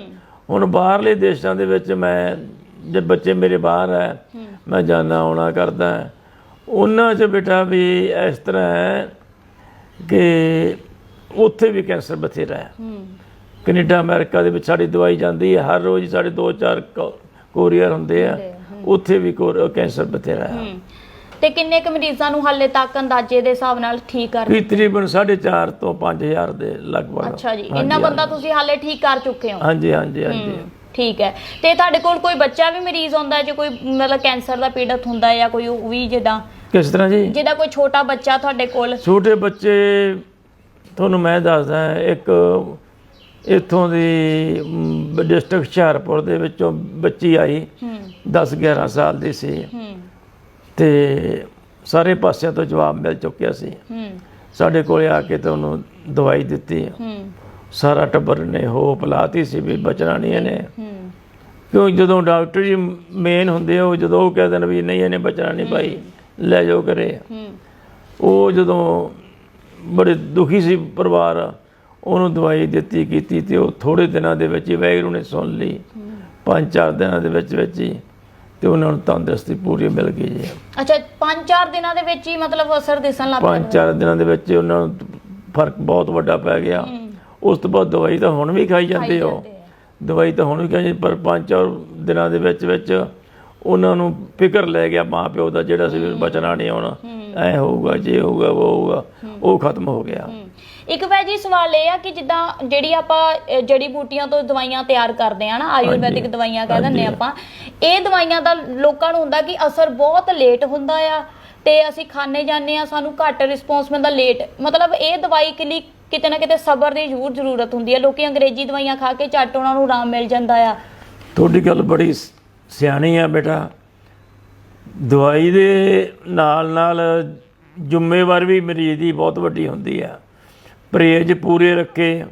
ਹੁਣ ਬਾਹਰਲੇ ਦੇਸ਼ਾਂ ਦੇ ਵਿੱਚ ਮੈਂ ਜੇ ਬੱਚੇ ਮੇਰੇ ਬਾਹਰ ਹੈ। ਮੈਂ ਜਾਣਾ ਆਉਣਾ ਕਰਦਾ। ਉਹਨਾਂ 'ਚ ਬੇਟਾ ਵੀ ਇਸ ਤਰ੍ਹਾਂ ਹੈ ਕਿ ਉੱਥੇ ਵੀ ਕੈਂਸਰ ਬਥੇਰਾ ਹੈ। ਕੈਨੇਡਾ ਅਮਰੀਕਾ ਦੇ ਵਿੱਚ ਸਾਡੀ ਦਵਾਈ ਜਾਂਦੀ ਹੈ ਹਰ ਰੋਜ਼ ਸਾਡੇ 2-4 ਕੋਰੀਅਰ ਹੁੰਦੇ ਆ। ਉੱਥੇ ਵੀ ਕੈਂਸਰ ਬਥੇਰਾ ਹੈ। ਤੇ ਕਿੰਨੇ ਕੁ ਮਰੀਜ਼ਾਂ ਨੂੰ ਹਾਲੇ ਤੱਕ ਅੰਦਾਜ਼ੇ ਦੇ ਹਿਸਾਬ ਨਾਲ ਠੀਕ ਕਰ ਵੀ ਤਕਰੀਬਨ 4.5 ਤੋਂ 5000 ਦੇ ਲਗਭਗ। ਅੱਛਾ ਜੀ ਇੰਨਾ ਬੰਦਾ ਤੁਸੀਂ ਹਾਲੇ ਠੀਕ ਕਰ ਚੁੱਕੇ ਹੋ? ਹਾਂਜੀ ਹਾਂਜੀ ਹਾਂਜੀ। ਠੀਕ ਹੈ। ਤੇ ਤੁਹਾਡੇ ਕੋਲ ਕੋਈ ਬੱਚਾ ਵੀ ਮਰੀਜ਼ ਹੁੰਦਾ ਜੇ ਕੋਈ ਮਤਲਬ ਕੈਂਸਰ ਦਾ ਪੀੜਤ ਹੁੰਦਾ ਜਾਂ ਕੋਈ ਉਹ ਵੀ ਜਿੱਦਾਂ ਕਿਸ ਤਰ੍ਹਾਂ ਜੀ? ਜਿਹਦਾ ਕੋਈ ਛੋਟਾ ਬੱਚਾ ਤੁਹਾਡੇ ਕੋਲ ਛੋਟੇ ਬੱਚੇ ਤੁਹਾਨੂੰ ਮੈਂ ਦੱਸਦਾ ਇੱਕ ਇੱਥੋਂ ਦੀ ਡਿਸਟ੍ਰਿਕਟ ਹੁਸ਼ਿਆਰਪੁਰ ਦੇ ਵਿੱਚੋਂ ਬੱਚੀ ਆਈ ਹੂੰ। 10 11 ਸਾਲ ਦੀ ਸੀ। ਹੂੰ। ਤੇ ਸਾਰੇ ਪਾਸਿਆਂ ਤੋਂ ਜਵਾਬ ਮਿਲ ਚੁੱਕਿਆ ਸੀ। ਹੂੰ। ਸਾਡੇ ਕੋਲੇ ਆ ਕੇ ਤੇ ਉਹਨੂੰ ਦਵਾਈ ਦਿੱਤੀ। ਹੂੰ। ਸਾਰਾ ਟੱਬਰ ਨੇ ਹੋਪ ਲਾਤੀ ਸੀ ਵੀ ਬਚਣਾ ਨਹੀਂ ਇਹਨੇ। ਕਿਉਂ ਜਦੋਂ ਡਾਕਟਰ ਜੀ ਮੇਨ ਹੁੰਦੇ ਉਹ ਜਦੋਂ ਉਹ ਕਹਿੰਦੇ ਨੇ ਵੀ ਨਹੀਂ ਇਹਨੇ ਬਚਣਾ ਨਹੀਂ ਭਾਈ ਲੈ ਜਾਓ ਹੂੰ। ਉਹ ਜਦੋਂ ਬੜੇ ਦੁਖੀ ਸੀ ਪਰਿਵਾਰ ਉਹਨੂੰ ਦਵਾਈ ਦਿੱਤੀ ਕੀਤੀ ਤੇ ਉਹ ਥੋੜੇ ਦਿਨਾਂ ਦੇ ਵਿੱਚ ਹੀ ਵੈਗਰੂ ਨੇ ਸੁਣ ਲਈ। ਪੰਜ ਚਾਰ ਦਿਨਾਂ ਦੇ ਵਿੱਚ ਵਿੱਚ ਹੀ ਤੇ ਉਹਨਾਂ ਨੂੰ ਤੰਦਰੁਸਤੀ ਪੂਰੀ ਮਿਲ ਗਈ ਜੀ। ਅੱਛਾ 5-4 ਦਿਨਾਂ ਦੇ ਵਿੱਚ ਹੀ ਮਤਲਬ ਅਸਰ ਦਿਸਣ ਲੱਗ ਪੰਜ ਚਾਰ ਦਿਨਾਂ ਦੇ ਵਿੱਚ ਉਹਨਾਂ ਨੂੰ ਫ਼ਰਕ ਬਹੁਤ ਵੱਡਾ ਪੈ ਗਿਆ। ਉਸ ਤੋਂ ਬਾਅਦ ਦਵਾਈ ਤਾਂ ਹੁਣ ਵੀ ਖਾਈ ਜਾਂਦੇ ਹੋ। ਦਵਾਈ ਤਾਂ ਹੁਣ ਵੀ ਖਾਈ ਜਾਂਦੇ, ਪਰ ਪੰਜ ਚਾਰ ਦਿਨਾਂ ਦੇ ਵਿੱਚ ਵਿੱਚ ਉਹਨਾਂ ਨੂੰ ਫਿਕਰ ਲੈ ਗਿਆ ਮਾਂ ਪਿਓ ਦਾ ਜਿਹੜਾ ਸੀ ਬਚਣਾ ਨਹੀਂ ਆਉਣਾ। ਐ ਹੋਊਗਾ ਜੇ ਹੋਊਗਾ ਉਹ ਹੋਊਗਾ ਉਹ ਖਤਮ ਹੋ ਗਿਆ। ਇੱਕ ਵੈ ਜੀ ਸਵਾਲ ਇਹ ਆ ਕਿ ਜਿੱਦਾਂ ਜਿਹੜੀ ਆਪਾਂ ਅ, ਜੜੀ ਬੂਟੀਆਂ ਤੋਂ ਦਵਾਈਆਂ ਤਿਆਰ ਕਰਦੇ ਆ ਨਾ ਆਯੁਰਵੈਦਿਕ। ਦਵਾਈਆਂ ਕਹਿ ਦਿੰਦੇ। ਆਪਾਂ ਇਹ ਦਵਾਈਆਂ ਦਾ ਲੋਕਾਂ ਨੂੰ ਹੁੰਦਾ ਕਿ ਅਸਰ ਬਹੁਤ ਲੇਟ ਹੁੰਦਾ ਆ ਤੇ ਅਸੀਂ ਖਾਣੇ ਜਾਂਦੇ ਆ ਸਾਨੂੰ ਘੱਟ ਰਿਸਪੌਂਸ ਮਿਲਦਾ ਲੇਟ ਮਤਲਬ ਇਹ ਦਵਾਈ ਕਿ ਲਈ ਕਿਤੇ ਨਾ ਕਿਤੇ ਸਬਰ ਦੀ ਜ਼ਰੂਰ ਜ਼ਰੂਰਤ ਹੁੰਦੀ ਹੈ ਲੋਕੀ ਅੰਗਰੇਜ਼ੀ ਦਵਾਈਆਂ ਖਾ ਕੇ ਝੱਟ ਉਹਨਾਂ ਨੂੰ ਆਰਾਮ ਮਿਲ ਜਾਂਦਾ ਆ ਤੁਹਾਡੀ ਗੱਲ ਬੜੀ ਸ- ਸਿਆਣੀ ਆ ਬੇਟਾ ਦਵਾਈ ਦੇ ਨਾਲ ਨਾਲ ਜ਼ਿੰਮੇਵਾਰੀ ਵੀ ਮਰੀਜ਼ ਦੀ ਬਹੁਤ ਵੱਡੀ ਹੁੰਦੀ ਆ ਪਰਹੇਜ਼ ਪੂਰੇ ਰੱਖੇ,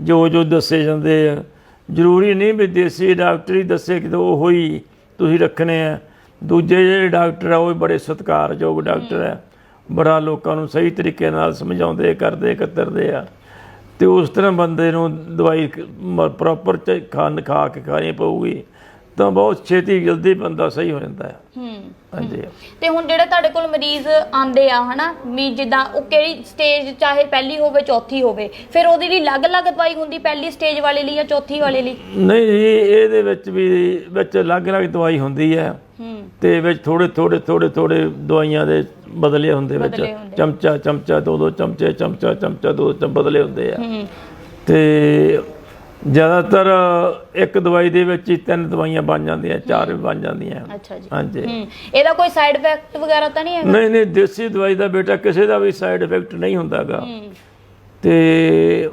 ਜੋ ਜੋ ਦੱਸੇ ਜਾਂਦੇ ਆ। ਜ਼ਰੂਰੀ ਨਹੀਂ ਵੀ ਦੇਸੀ ਡਾਕਟਰ ਹੀ ਦੱਸੇ ਕਿ ਉਹ ਹੀ ਤੁਸੀਂ ਰੱਖਣੇ ਆ। ਦੂਜੇ ਜਿਹੜੇ ਡਾਕਟਰ ਆ, ਉਹ ਵੀ ਬੜੇ ਸਤਿਕਾਰਯੋਗ ਡਾਕਟਰ ਆ। ਬੜਾ ਲੋਕਾਂ ਨੂੰ ਸਹੀ ਤਰੀਕੇ ਨਾਲ ਸਮਝਾਉਂਦੇ, ਕਰਦੇ ਕਤਰਦੇ ਆ। ਤੇ ਉਸ ਤਰ੍ਹਾਂ ਬੰਦੇ ਨੂੰ ਦਵਾਈ ਪ੍ਰੋਪਰ ਖਾਣ ਖਾ ਕੇ ਖਾਣੀ ਪਊਗੀ। ਤਾਂ ਬਹੁਤ ਛੇਤੀ ਜਲਦੀ ਬੰਦਾ ਸਹੀ ਹੋ ਜਾਂਦਾ ਹੈ। ਹੂੰ ਹਾਂਜੀ। ਤੇ ਹੁਣ ਜਿਹੜੇ ਤੁਹਾਡੇ ਕੋਲ ਮਰੀਜ਼ ਆਂਦੇ ਆ ਹਨਾ ਵੀ ਜਿੱਦਾਂ ਉਹ ਕਿਹੜੀ ਸਟੇਜ ਚਾਹੇ ਪਹਿਲੀ ਹੋਵੇ ਚੌਥੀ ਹੋਵੇ ਫਿਰ ਉਹਦੇ ਲਈ ਅਲੱਗ-ਅਲੱਗ ਦਵਾਈ ਹੁੰਦੀ ਪਹਿਲੀ ਸਟੇਜ ਵਾਲੇ ਲਈ ਜਾਂ ਚੌਥੀ ਵਾਲੇ ਲਈ? ਨਹੀਂ ਜੀ ਇਹਦੇ ਵਿੱਚ ਵੀ ਵਿੱਚ ਅਲੱਗ-ਅਲੱਗ ਦਵਾਈ ਹੁੰਦੀ ਹੈ। ਹੂੰ। ਤੇ ਵਿੱਚ ਥੋੜੇ ਥੋੜੇ ਥੋੜੇ ਥੋੜੇ ਦਵਾਈਆਂ ਦੇ ਬਦਲੇ ਹੁੰਦੇ ਵਿੱਚ। ਚਮਚਾ ਚਮਚਾ ਦੋ ਦੋ ਚਮਚੇ ਚਮਚਾ ਚਮਚਾ ਦੋ ਚਮ ਬਦਲੇ ਹੁੰਦੇ ਆ। ਹੂੰ। ਤੇ ਜ਼ਿਆਦਾਤਰ ਇੱਕ ਦਵਾਈ ਦੇ ਵਿੱਚ ਹੀ ਤਿੰਨ ਦਵਾਈਆਂ ਬਣ ਜਾਂਦੀਆਂ ਚਾਰ ਵੀ ਬਣ ਜਾਂਦੀਆਂ। ਅੱਛਾ ਜੀ। ਹਾਂਜੀ। ਹੂੰ ਇਹਦਾ ਕੋਈ ਸਾਈਡ ਇਫੈਕਟ ਵਗੈਰਾ ਤਾਂ ਨਹੀਂ ਹੈਗਾ? ਨਹੀਂ ਨਹੀਂ ਦੇਸੀ ਦਵਾਈ ਦਾ ਬੇਟਾ ਕਿਸੇ ਦਾ ਵੀ ਸਾਈਡ ਇਫੈਕਟ ਨਹੀਂ ਹੁੰਦਾਗਾ। ਹੂੰ। ਤੇ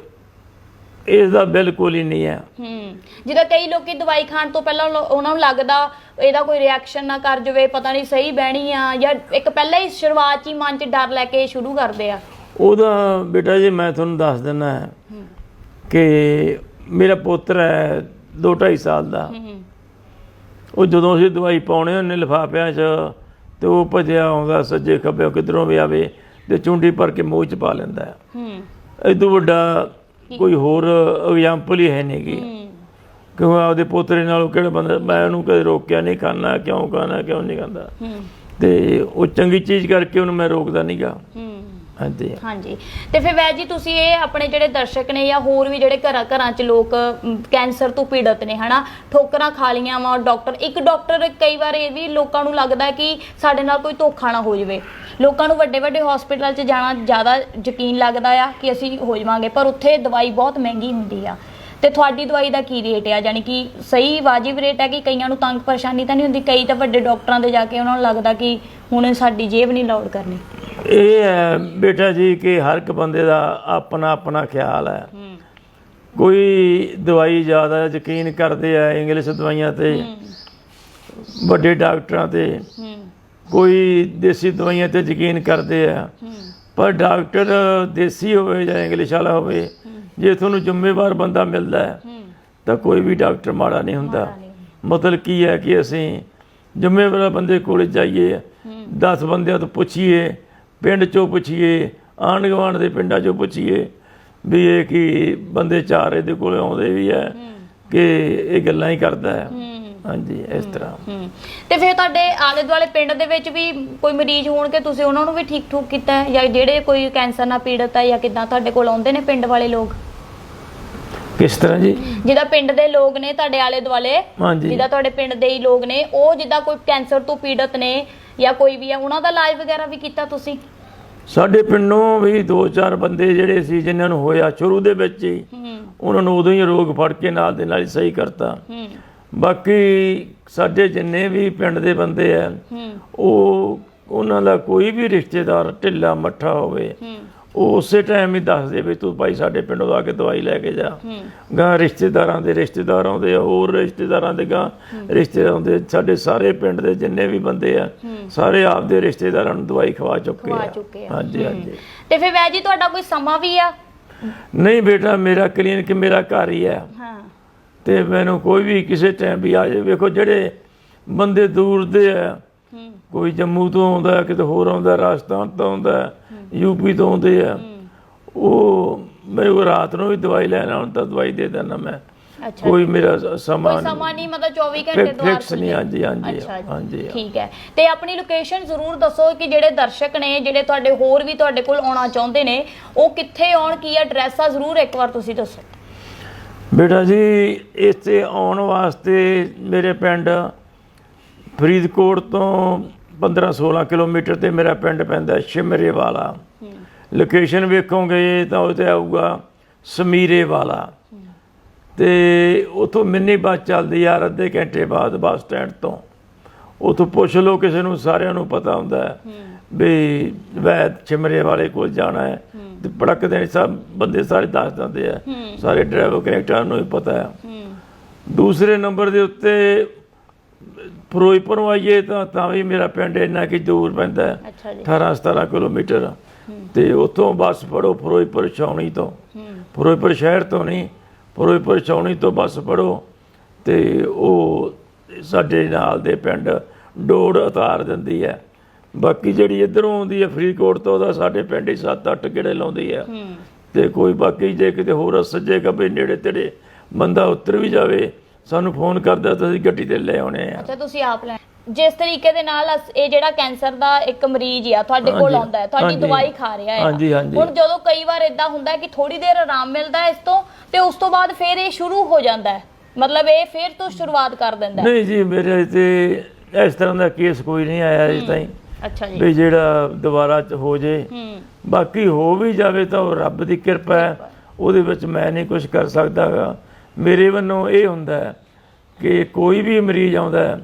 ਇਸ ਦਾ ਬਿਲਕੁਲ ਹੀ ਨਹੀਂ ਹੈ। ਹੂੰ ਜਿੱਦਾਂ ਕਈ ਲੋਕੀ ਦਵਾਈ ਖਾਣ ਤੋਂ ਪਹਿਲਾਂ ਲੋ- ਉਹਨਾਂ ਨੂੰ ਲੱਗਦਾ ਇਹਦਾ ਕੋਈ ਰਿਐਕਸ਼ਨ ਨਾ ਕਰ ਜਾਵੇ ਪਤਾ ਨਹੀਂ ਸਹੀ ਬਹਿਣੀ ਆ ਜਾਂ ਇੱਕ ਪਹਿਲਾਂ ਹੀ ਸ਼ੁਰੂਆਤ 'ਚ ਹੀ ਮਨ 'ਚ ਡਰ ਲੈ ਕੇ ਸ਼ੁਰੂ ਕਰਦੇ ਆ। ਉਹਦਾ ਬੇਟਾ ਜੀ ਮੈਂ ਤੁਹਾਨੂੰ ਦੱਸ ਦਿੰਦਾ ਹੈ। ਕਿ ਮੇਰਾ ਪੁੱਤਰ ਹੈ 2.5 ਸਾਲ ਦਾ। ਉਹ ਜਦੋਂ ਅਸੀਂ ਦਵਾਈ ਪਾਉਣੇ ਉਹਨੇ ਲਿਫਾਫਿਆਂ 'ਚ ਤੇ ਉਹ ਭੱਜਿਆ ਆਉਂਦਾ ਸੱਜੇ ਖੱਬੇ ਕਿਧਰੋਂ ਵੀ ਆਵੇ ਤੇ ਚੁੰਡੀ ਭਰ ਕੇ ਮੂੰਹ 'ਚ ਪਾ ਲੈਂਦਾ ਹੈ। ਹੂੰ। ਇਦੋਂ ਵੱਡਾ ਕੋਈ ਹੋਰ ਐਗਜ਼ਾਮਪਲ ਹੀ ਹੈ ਨਹੀਂਗੀ ਕਿਉਂ ਆਪਦੇ ਪੋਤਰੇ ਨਾਲ ਕਿਹੜਾ ਬੰਦਾ ਮੈਂ ਉਹਨੂੰ ਕਦੇ ਰੋਕਿਆ ਨਹੀਂ ਖਾਣਾ ਕਿਉਂ ਖਾਣਾ ਕਿਉਂ ਨਹੀਂ ਹੂੰ। ਤੇ ਉਹ ਚੰਗੀ ਚੀਜ਼ ਕਰਕੇ ਉਹਨੂੰ ਮੈਂ ਰੋਕਦਾ ਨਹੀਂਗਾ ਹੂੰ। ਹਾਂਜੀ। ਹਾਂਜੀ। ਤੇ ਫਿਰ ਵੈਦ ਜੀ ਤੁਸੀਂ ਇਹ ਆਪਣੇ ਜਿਹੜੇ ਦਰਸ਼ਕ ਨੇ ਜਾਂ ਹੋਰ ਵੀ ਜਿਹੜੇ ਘਰਾਂ ਘਰਾਂ 'ਚ ਲੋਕ ਅਮ, ਕੈਂਸਰ ਤੋਂ ਪੀੜਤ ਨੇ ਹਨਾ? ਠੋਕਰਾਂ ਖਾ ਲੀਆਂ ਵਾ ਡਾਕਟਰ ਇੱਕ ਡਾਕਟਰ ਕਈ ਵਾਰ ਇਹ ਵੀ ਲੋਕਾਂ ਨੂੰ ਲੱਗਦਾ ਕਿ ਸਾਡੇ ਨਾਲ ਕੋਈ ਧੋਖਾ ਨਾ ਹੋ ਜਾਵੇ। ਲੋਕਾਂ ਨੂੰ ਵੱਡੇ ਵੱਡੇ ਹਸਪੀਟਲ 'ਚ ਜਾਣਾ ਜ਼ਿਆਦਾ ਯਕੀਨ ਲੱਗਦਾ ਆ ਕਿ ਅਸੀਂ ਹੋ ਜਾਵਾਂਗੇ ਪਰ ਉੱਥੇ ਦਵਾਈ ਬਹੁਤ ਮਹਿੰਗੀ ਹੁੰਦੀ ਆ। ਤੇ ਤੁਹਾਡੀ ਦਵਾਈ ਦਾ ਕੀ ਰੇਟ ਆ? ਯਾਨੀ ਕਿ ਸਹੀ ਵਾਜਿਬ ਰੇਟ ਹੈ ਕਿ ਕਈਆਂ ਨੂੰ ਤੰਗ ਪਰੇਸ਼ਾਨੀ ਤਾਂ ਨਹੀਂ ਹੁੰਦੀ? ਕਈ ਤਾਂ ਵੱਡੇ ਡਾਕਟਰਾਂ ਦੇ ਜਾ ਕੇ ਉਹਨਾਂ ਨੂੰ ਲੱਗਦਾ ਕਿ ਹੁਣ ਸਾਡੀ ਜੇਬ ਨਹੀਂ ਲੋਡ ਕਰਨੀ। ਇਹ ਹੈ ਬੇਟਾ ਜੀ ਕਿ ਹਰ ਇੱਕ ਬੰਦੇ ਦਾ ਆਪਣਾ ਆਪਣਾ ਖਿਆਲ ਹੈ। ਕੋਈ ਦਵਾਈ ਜ਼ਿਆਦਾ ਯਕੀਨ ਕਰਦੇ ਆ ਇੰਗਲਿਸ਼ ਦਵਾਈਆਂ ਤੇ ਵੱਡੇ ਡਾਕਟਰਾਂ ਤੇ ਕੋਈ ਦੇਸੀ ਦਵਾਈਆਂ ਤੇ ਯਕੀਨ ਕਰਦੇ ਆ। ਹੂੰ। ਪਰ ਡਾਕਟਰ ਦੇਸੀ ਹੋਵੇ ਜਾਂ ਇੰਗਲਿਸ਼ ਵਾਲਾ ਹੋਵੇ ਜੇ ਤੁਹਾਨੂੰ ਜ਼ਿੰਮੇਵਾਰ ਬੰਦਾ ਮਿਲਦਾ ਹੈ ਤਾਂ ਕੋਈ ਵੀ ਡਾਕਟਰ ਮਾੜਾ ਨਹੀਂ ਹੁੰਦਾ। ਮਤਲਬ ਕੀ ਹੈ ਕਿ ਅਸੀਂ ਜ਼ਿੰਮੇਵਾਰ ਬੰਦੇ ਕੋਲ ਜਾਈਏ 10 ਬੰਦਿਆਂ ਤੋਂ ਪੁੱਛੀਏ ਪਿੰਡ ਚੋਂ ਪੁੱਛੀਏ ਆਂਢ ਗੁਆਂਢ ਦੇ ਪਿੰਡਾਂ ਚੋਂ ਪੁੱਛੀਏ ਵੀ ਇਹ ਕੀ ਬੰਦੇ ਚਾਰ ਇਹਦੇ ਕੋਲ ਆਉਂਦੇ ਵੀ ਹੈ। ਕਿ ਇਹ ਗੱਲਾਂ ਹੀ ਕਰਦਾ ਹੈ। ਹਾਂਜੀ ਇਸ ਤਰ੍ਹਾਂ। ਤੇ ਫਿਰ ਤੁਹਾਡੇ ਆਲੇ ਦੁਆਲੇ ਪਿੰਡ ਦੇ ਵਿੱਚ ਵੀ ਕੋਈ ਮਰੀਜ਼ ਹੋਣਗੇ ਤੁਸੀਂ ਉਹਨਾਂ ਨੂੰ ਵੀ ਠੀਕ ਠੂਕ ਕੀਤਾ ਹੈ? ਜਾਂ ਜਿਹੜੇ ਕੋਈ ਕੈਂਸਰ ਨਾਲ ਪੀੜਤ ਹੈ ਜਾਂ ਕਿਦਾਂ ਤੁਹਾਡੇ ਕੋਲ ਆਉਂਦੇ ਨੇ ਪਿੰਡ ਵਾਲੇ ਲੋਕ? ਕਿਸ ਤਰ੍ਹਾਂ ਜੀ? ਜਿਹਦਾ ਪਿੰਡ ਦੇ ਲੋਕ ਨੇ ਤੁਹਾਡੇ ਆਲੇ ਦੁਆਲੇ ਹਾਂਜੀ। ਜਿਹਦਾ ਤੁਹਾਡੇ ਪਿੰਡ ਦੇ ਹੀ ਲੋਕ ਨੇ ਉਹ ਜਿੱਦਾਂ ਕੋਈ ਕੈਂਸਰ ਤੋਂ ਪੀੜਤ ਨੇ ਜਾਂ ਕੋਈ ਵੀ ਹੈ ਉਹਨਾਂ ਦਾ ਇਲਾਜ ਵਗੈਰਾ ਵੀ ਕੀਤਾ ਤੁਸੀਂ? ਸਾਡੇ ਪਿੰਡੋਂ ਵੀ ਦੋ ਚਾਰ ਬੰਦੇ ਜਿਹੜੇ ਸੀ ਜਿਨ੍ਹਾਂ ਨੂੰ ਹੋਇਆ ਸ਼ੁਰੂ ਦੇ ਵਿੱਚ ਹੀ ਹੂੰ। ਉਹਨਾਂ ਨੂੰ ਉਦੋਂ ਹੀ ਰੋਗ ਫੜ ਕੇ ਨਾਲ ਦੇ ਨਾਲ ਹੀ ਸਹੀ ਕਰਤਾ। ਹੂੰ। ਬਾਕੀ ਸਾਡੇ ਜਿੰਨੇ ਵੀ ਪਿੰਡ ਦੇ ਬੰਦੇ ਆ ਹੂੰ। ਉਹ ਉਹਨਾਂ ਦਾ ਕੋਈ ਵੀ ਰਿਸ਼ਤੇਦਾਰ ਢਿੱਲਾ ਮੱਠਾ ਹੋਵੇ ਹੂੰ। ਉਹ ਉਸੇ ਟਾਈਮ ਹੀ ਦੱਸਦੇ ਵੀ ਤੂੰ ਭਾਈ ਸਾਡੇ ਪਿੰਡੋਂ ਆ ਕੇ ਦਵਾਈ ਲੈ ਕੇ ਜਾ। ਗਾਂ ਰਿਸ਼ਤੇਦਾਰਾਂ ਦੇ ਰਿਸ਼ਤੇਦਾਰ ਆਉਂਦੇ ਆ ਹੋਰ ਰਿਸ਼ਤੇਦਾਰਾਂ ਦੇ ਗਾਂ ਰਿਸ਼ਤੇਦਾਰ ਆਉਂਦੇ ਸਾਡੇ ਸਾਰੇ ਪਿੰਡ ਦੇ ਜਿੰਨੇ ਵੀ ਬੰਦੇ ਆ ਸਾਰੇ ਆਪਦੇ ਰਿਸ਼ਤੇਦਾਰਾਂ ਨੂੰ ਦਵਾਈ ਖਵਾ ਚੁੱਕੇ ਆ। ਆ। ਹਾਂਜੀ ਹਾਂਜੀ। ਤੇ ਫਿਰ ਵੈ ਜੀ ਤੁਹਾਡਾ ਕੋਈ ਸਮਾਂ ਵੀ ਆ? ਨਹੀਂ ਬੇਟਾ ਮੇਰਾ ਕਲੀਨਿਕ ਮੇਰਾ ਘਰ ਹੀ ਹਾਂ। ਤੇ ਮੈਨੂੰ ਕੋਈ ਵੀ ਕਿਸੇ ਟਾਈਮ ਵੀ ਆ ਜਾਵੇ ਵੇਖੋ ਜਿਹੜੇ ਬੰਦੇ ਦੂਰ ਦੇ ਆ ਕੋਈ ਜੰਮੂ ਤੋਂ ਆਉਂਦਾ ਕਿਤੇ ਹੋਰ ਆਉਂਦਾ ਰਾਜਸਥਾਨ ਤੋਂ ਆਉਂਦਾ ਯੂਪੀ ਤੋਂ ਆਉਂਦੇ ਆ। ਉਹ ਮੇਰੇ ਕੋਲ ਰਾਤ ਨੂੰ ਵੀ ਦਵਾਈ ਲੈਣ ਆਉਣ ਤਾਂ ਦਵਾਈ ਦੇ ਦਿੰਦਾ ਮੈਂ। ਅੱਛਾ ਕੋਈ ਮੇਰਾ ਸਮਾਂ ਕੋਈ ਸਮਾਂ ਨਹੀਂ। ਮਤਲਬ 24 ਘੰਟੇ ਦੁਆਰ ਫਿਕਸ ਨਹੀਂ ਹਾਂਜੀ ਹਾਂਜੀ। ਹਾਂਜੀ। ਠੀਕ ਹੈ। ਤੇ ਆਪਣੀ ਲੋਕੇਸ਼ਨ ਜ਼ਰੂਰ ਦੱਸੋ ਕਿ ਜਿਹੜੇ ਦਰਸ਼ਕ ਨੇ ਜਿਹੜੇ ਤੁਹਾਡੇ ਹੋਰ ਵੀ ਤੁਹਾਡੇ ਕੋਲ ਆਉਣਾ ਚਾਹੁੰਦੇ ਨੇ ਉਹ ਕਿੱਥੇ ਆਉਣ ਕੀ ਐਡਰੈਸ ਆ ਜ਼ਰੂਰ ਇੱਕ ਵਾਰ ਤੁਸੀਂ ਦੱਸੋ। ਬੇਟਾ ਜੀ ਇੱਥੇ ਆਉਣ ਵਾਸਤੇ ਮੇਰੇ ਪਿੰਡ ਫਰੀਦਕੋਟ ਤੋਂ 15-16 ਕਿਲੋਮੀਟਰ ਤੇ ਮੇਰਾ ਪਿੰਡ ਪੈਂਦਾ ਸ਼ਿਮਰੇ ਵਾਲਾ ਲੋਕੇਸ਼ਨ ਵੇਖੋਗੇ ਤਾਂ ਉਹ ਤੇ ਆਊਗਾ ਸਮੀਰੇ ਵਾਲਾ ਤੇ ਉਥੋਂ ਮਿੰਨੀ ਬੱਸ ਚੱਲਦੀ ਆ ਅੱਧੇ ਘੰਟੇ ਬਾਅਦ ਬੱਸ ਸਟੈਂਡ ਤੋਂ। ਉਥੋਂ ਪੁੱਛ ਲਓ ਕਿਸੇ ਨੂੰ ਸਾਰਿਆਂ ਨੂੰ ਪਤਾ ਹੁੰਦਾ ਵੀ ਵੈਦ ਚਿਮਰੇ ਵਾਲੇ ਕੋਲ ਜਾਣਾ ਹੈ। ਤੇ ਪੜਕ ਦੇ ਸਭ ਬੰਦੇ ਸਾਰੇ ਦੱਸ ਦਿੰਦੇ ਆ। ਸਾਰੇ ਡਰਾਈਵਰ ਕਨੈਕਟਰਾਂ ਨੂੰ ਵੀ ਪਤਾ ਹੈ। ਦੂਸਰੇ ਨੰਬਰ ਦੇ ਉੱਤੇ ਫਿਰੋਜ਼ਪੁਰੋਂ ਆਈਏ ਤਾਂ ਤਾਂ ਵੀ ਮੇਰਾ ਪਿੰਡ ਇੰਨਾ ਕਿ ਦੂਰ ਪੈਂਦਾ ਹੈ। ਅੱਛਾ ਜੀ। 18 17 ਕਿਲੋਮੀਟਰ ਤੇ ਉੱਥੋਂ ਬੱਸ ਫੜੋ ਫਿਰੋਜ਼ਪੁਰ ਛਾਉਣੀ ਤੋਂ। ਫਿਰੋਜ਼ਪੁਰ ਸ਼ਹਿਰ ਤੋਂ ਨਹੀਂ ਫਿਰੋਜ਼ਪੁਰ ਛਾਉਣੀ ਤੋਂ ਬੱਸ ਫੜੋ। ਤੇ ਉਹ ਸਾਡੇ ਨਾਲ ਦੇ ਪਿੰਡ ਡੋੜ ਉਤਾਰ ਦਿੰਦੀ ਹੈ। ਬਾਕੀ ਜਿਹੜੀ ਇਧਰੋਂ ਆਉਂਦੀ ਹੈ ਫਰੀਦਕੋਟ ਤੋਂ ਉਹਦਾ ਸਾਡੇ ਪਿੰਡ ਹੀ 7-8 ਗੇੜੇ ਲਾਉਂਦੀ ਹੈ। ਤੇ ਕੋਈ ਬਾਕੀ ਜੇ ਕਿਤੇ ਹੋਰ ਸੱਜੇ ਖੱਬੇ ਨੇੜੇ ਤੇੜੇ ਬੰਦਾ ਉੱਤਰ ਵੀ ਜਾਵੇ। ਸਾਨੂੰ ਫੋਨ ਕਰਦਾ ਤਾਂ ਅਸੀਂ ਗੱਡੀ ਤੇ ਲੈ ਆਉਣੇ ਆ। ਅੱਛਾ ਤੁਸੀਂ ਆਪ ਲੈ ਜਿਸ ਤਰੀਕੇ ਦੇ ਨਾਲ ਅਸ- ਇਹ ਜਿਹੜਾ ਕੈਂਸਰ ਦਾ ਇੱਕ ਮਰੀਜ਼ ਆ ਤੁਹਾਡੇ ਕੋਲ ਹਾਂਜੀ, ਆਉਂਦਾ ਹੈ ਤੁਹਾਡੀ ਹਾਂਜੀ। ਦਵਾਈ ਖਾ ਰਿਹਾ ਹੈ। ਹਾਂਜੀ, ਹਾਂਜੀ। ਹੁਣ ਜਦੋਂ ਕਈ ਵਾਰ ਇਦਾਂ ਹੁੰਦਾ ਹੈ ਕਿ ਥੋੜੀ ਦੇਰ ਆਰਾਮ ਮਿਲਦਾ ਹੈ ਇਸ ਤੋਂ ਤੇ ਉਸ ਤੋਂ ਬਾਅਦ ਫਿਰ ਇਹ ਸ਼ੁਰੂ ਹੋ ਜਾਂਦਾ ਹੈ। ਮਤਲਬ ਇਹ ਫਿਰ ਤੋਂ ਸ਼ੁਰੂਆਤ ਕਰ ਦਿੰਦਾ ਹੈ। ਨਹੀਂ ਜੀ ਮੇਰੇ ਤੇ ਇਸ ਤਰ੍ਹਾਂ ਦਾ ਕੇਸ ਕੋਈ ਨਹੀਂ ਆਇਆ ਅਜੇ ਤਾਈਂ। ਅੱਛਾ ਜੀ। ਵੀ ਜਿਹੜਾ ਦੁਬਾਰਾ ਚ ਹੋ ਜੇ। ਹੂੰ। ਬਾਕੀ ਹੋ ਵੀ ਜਾਵੇ ਤਾਂ ਉਹ ਰੱਬ ਦੀ ਕਿਰਪਾ ਹੈ। ਉਹਦੇ ਵਿੱਚ ਮੈਂ ਨਹੀਂ ਕੁਝ ਕਰ ਸਕਦਾਗਾ ਮੇਰੇ ਵੱਲੋਂ ਇਹ ਹੁੰਦਾ ਹੈ ਕਿ ਕੋਈ ਵੀ ਮਰੀਜ਼ ਆਉਂਦਾ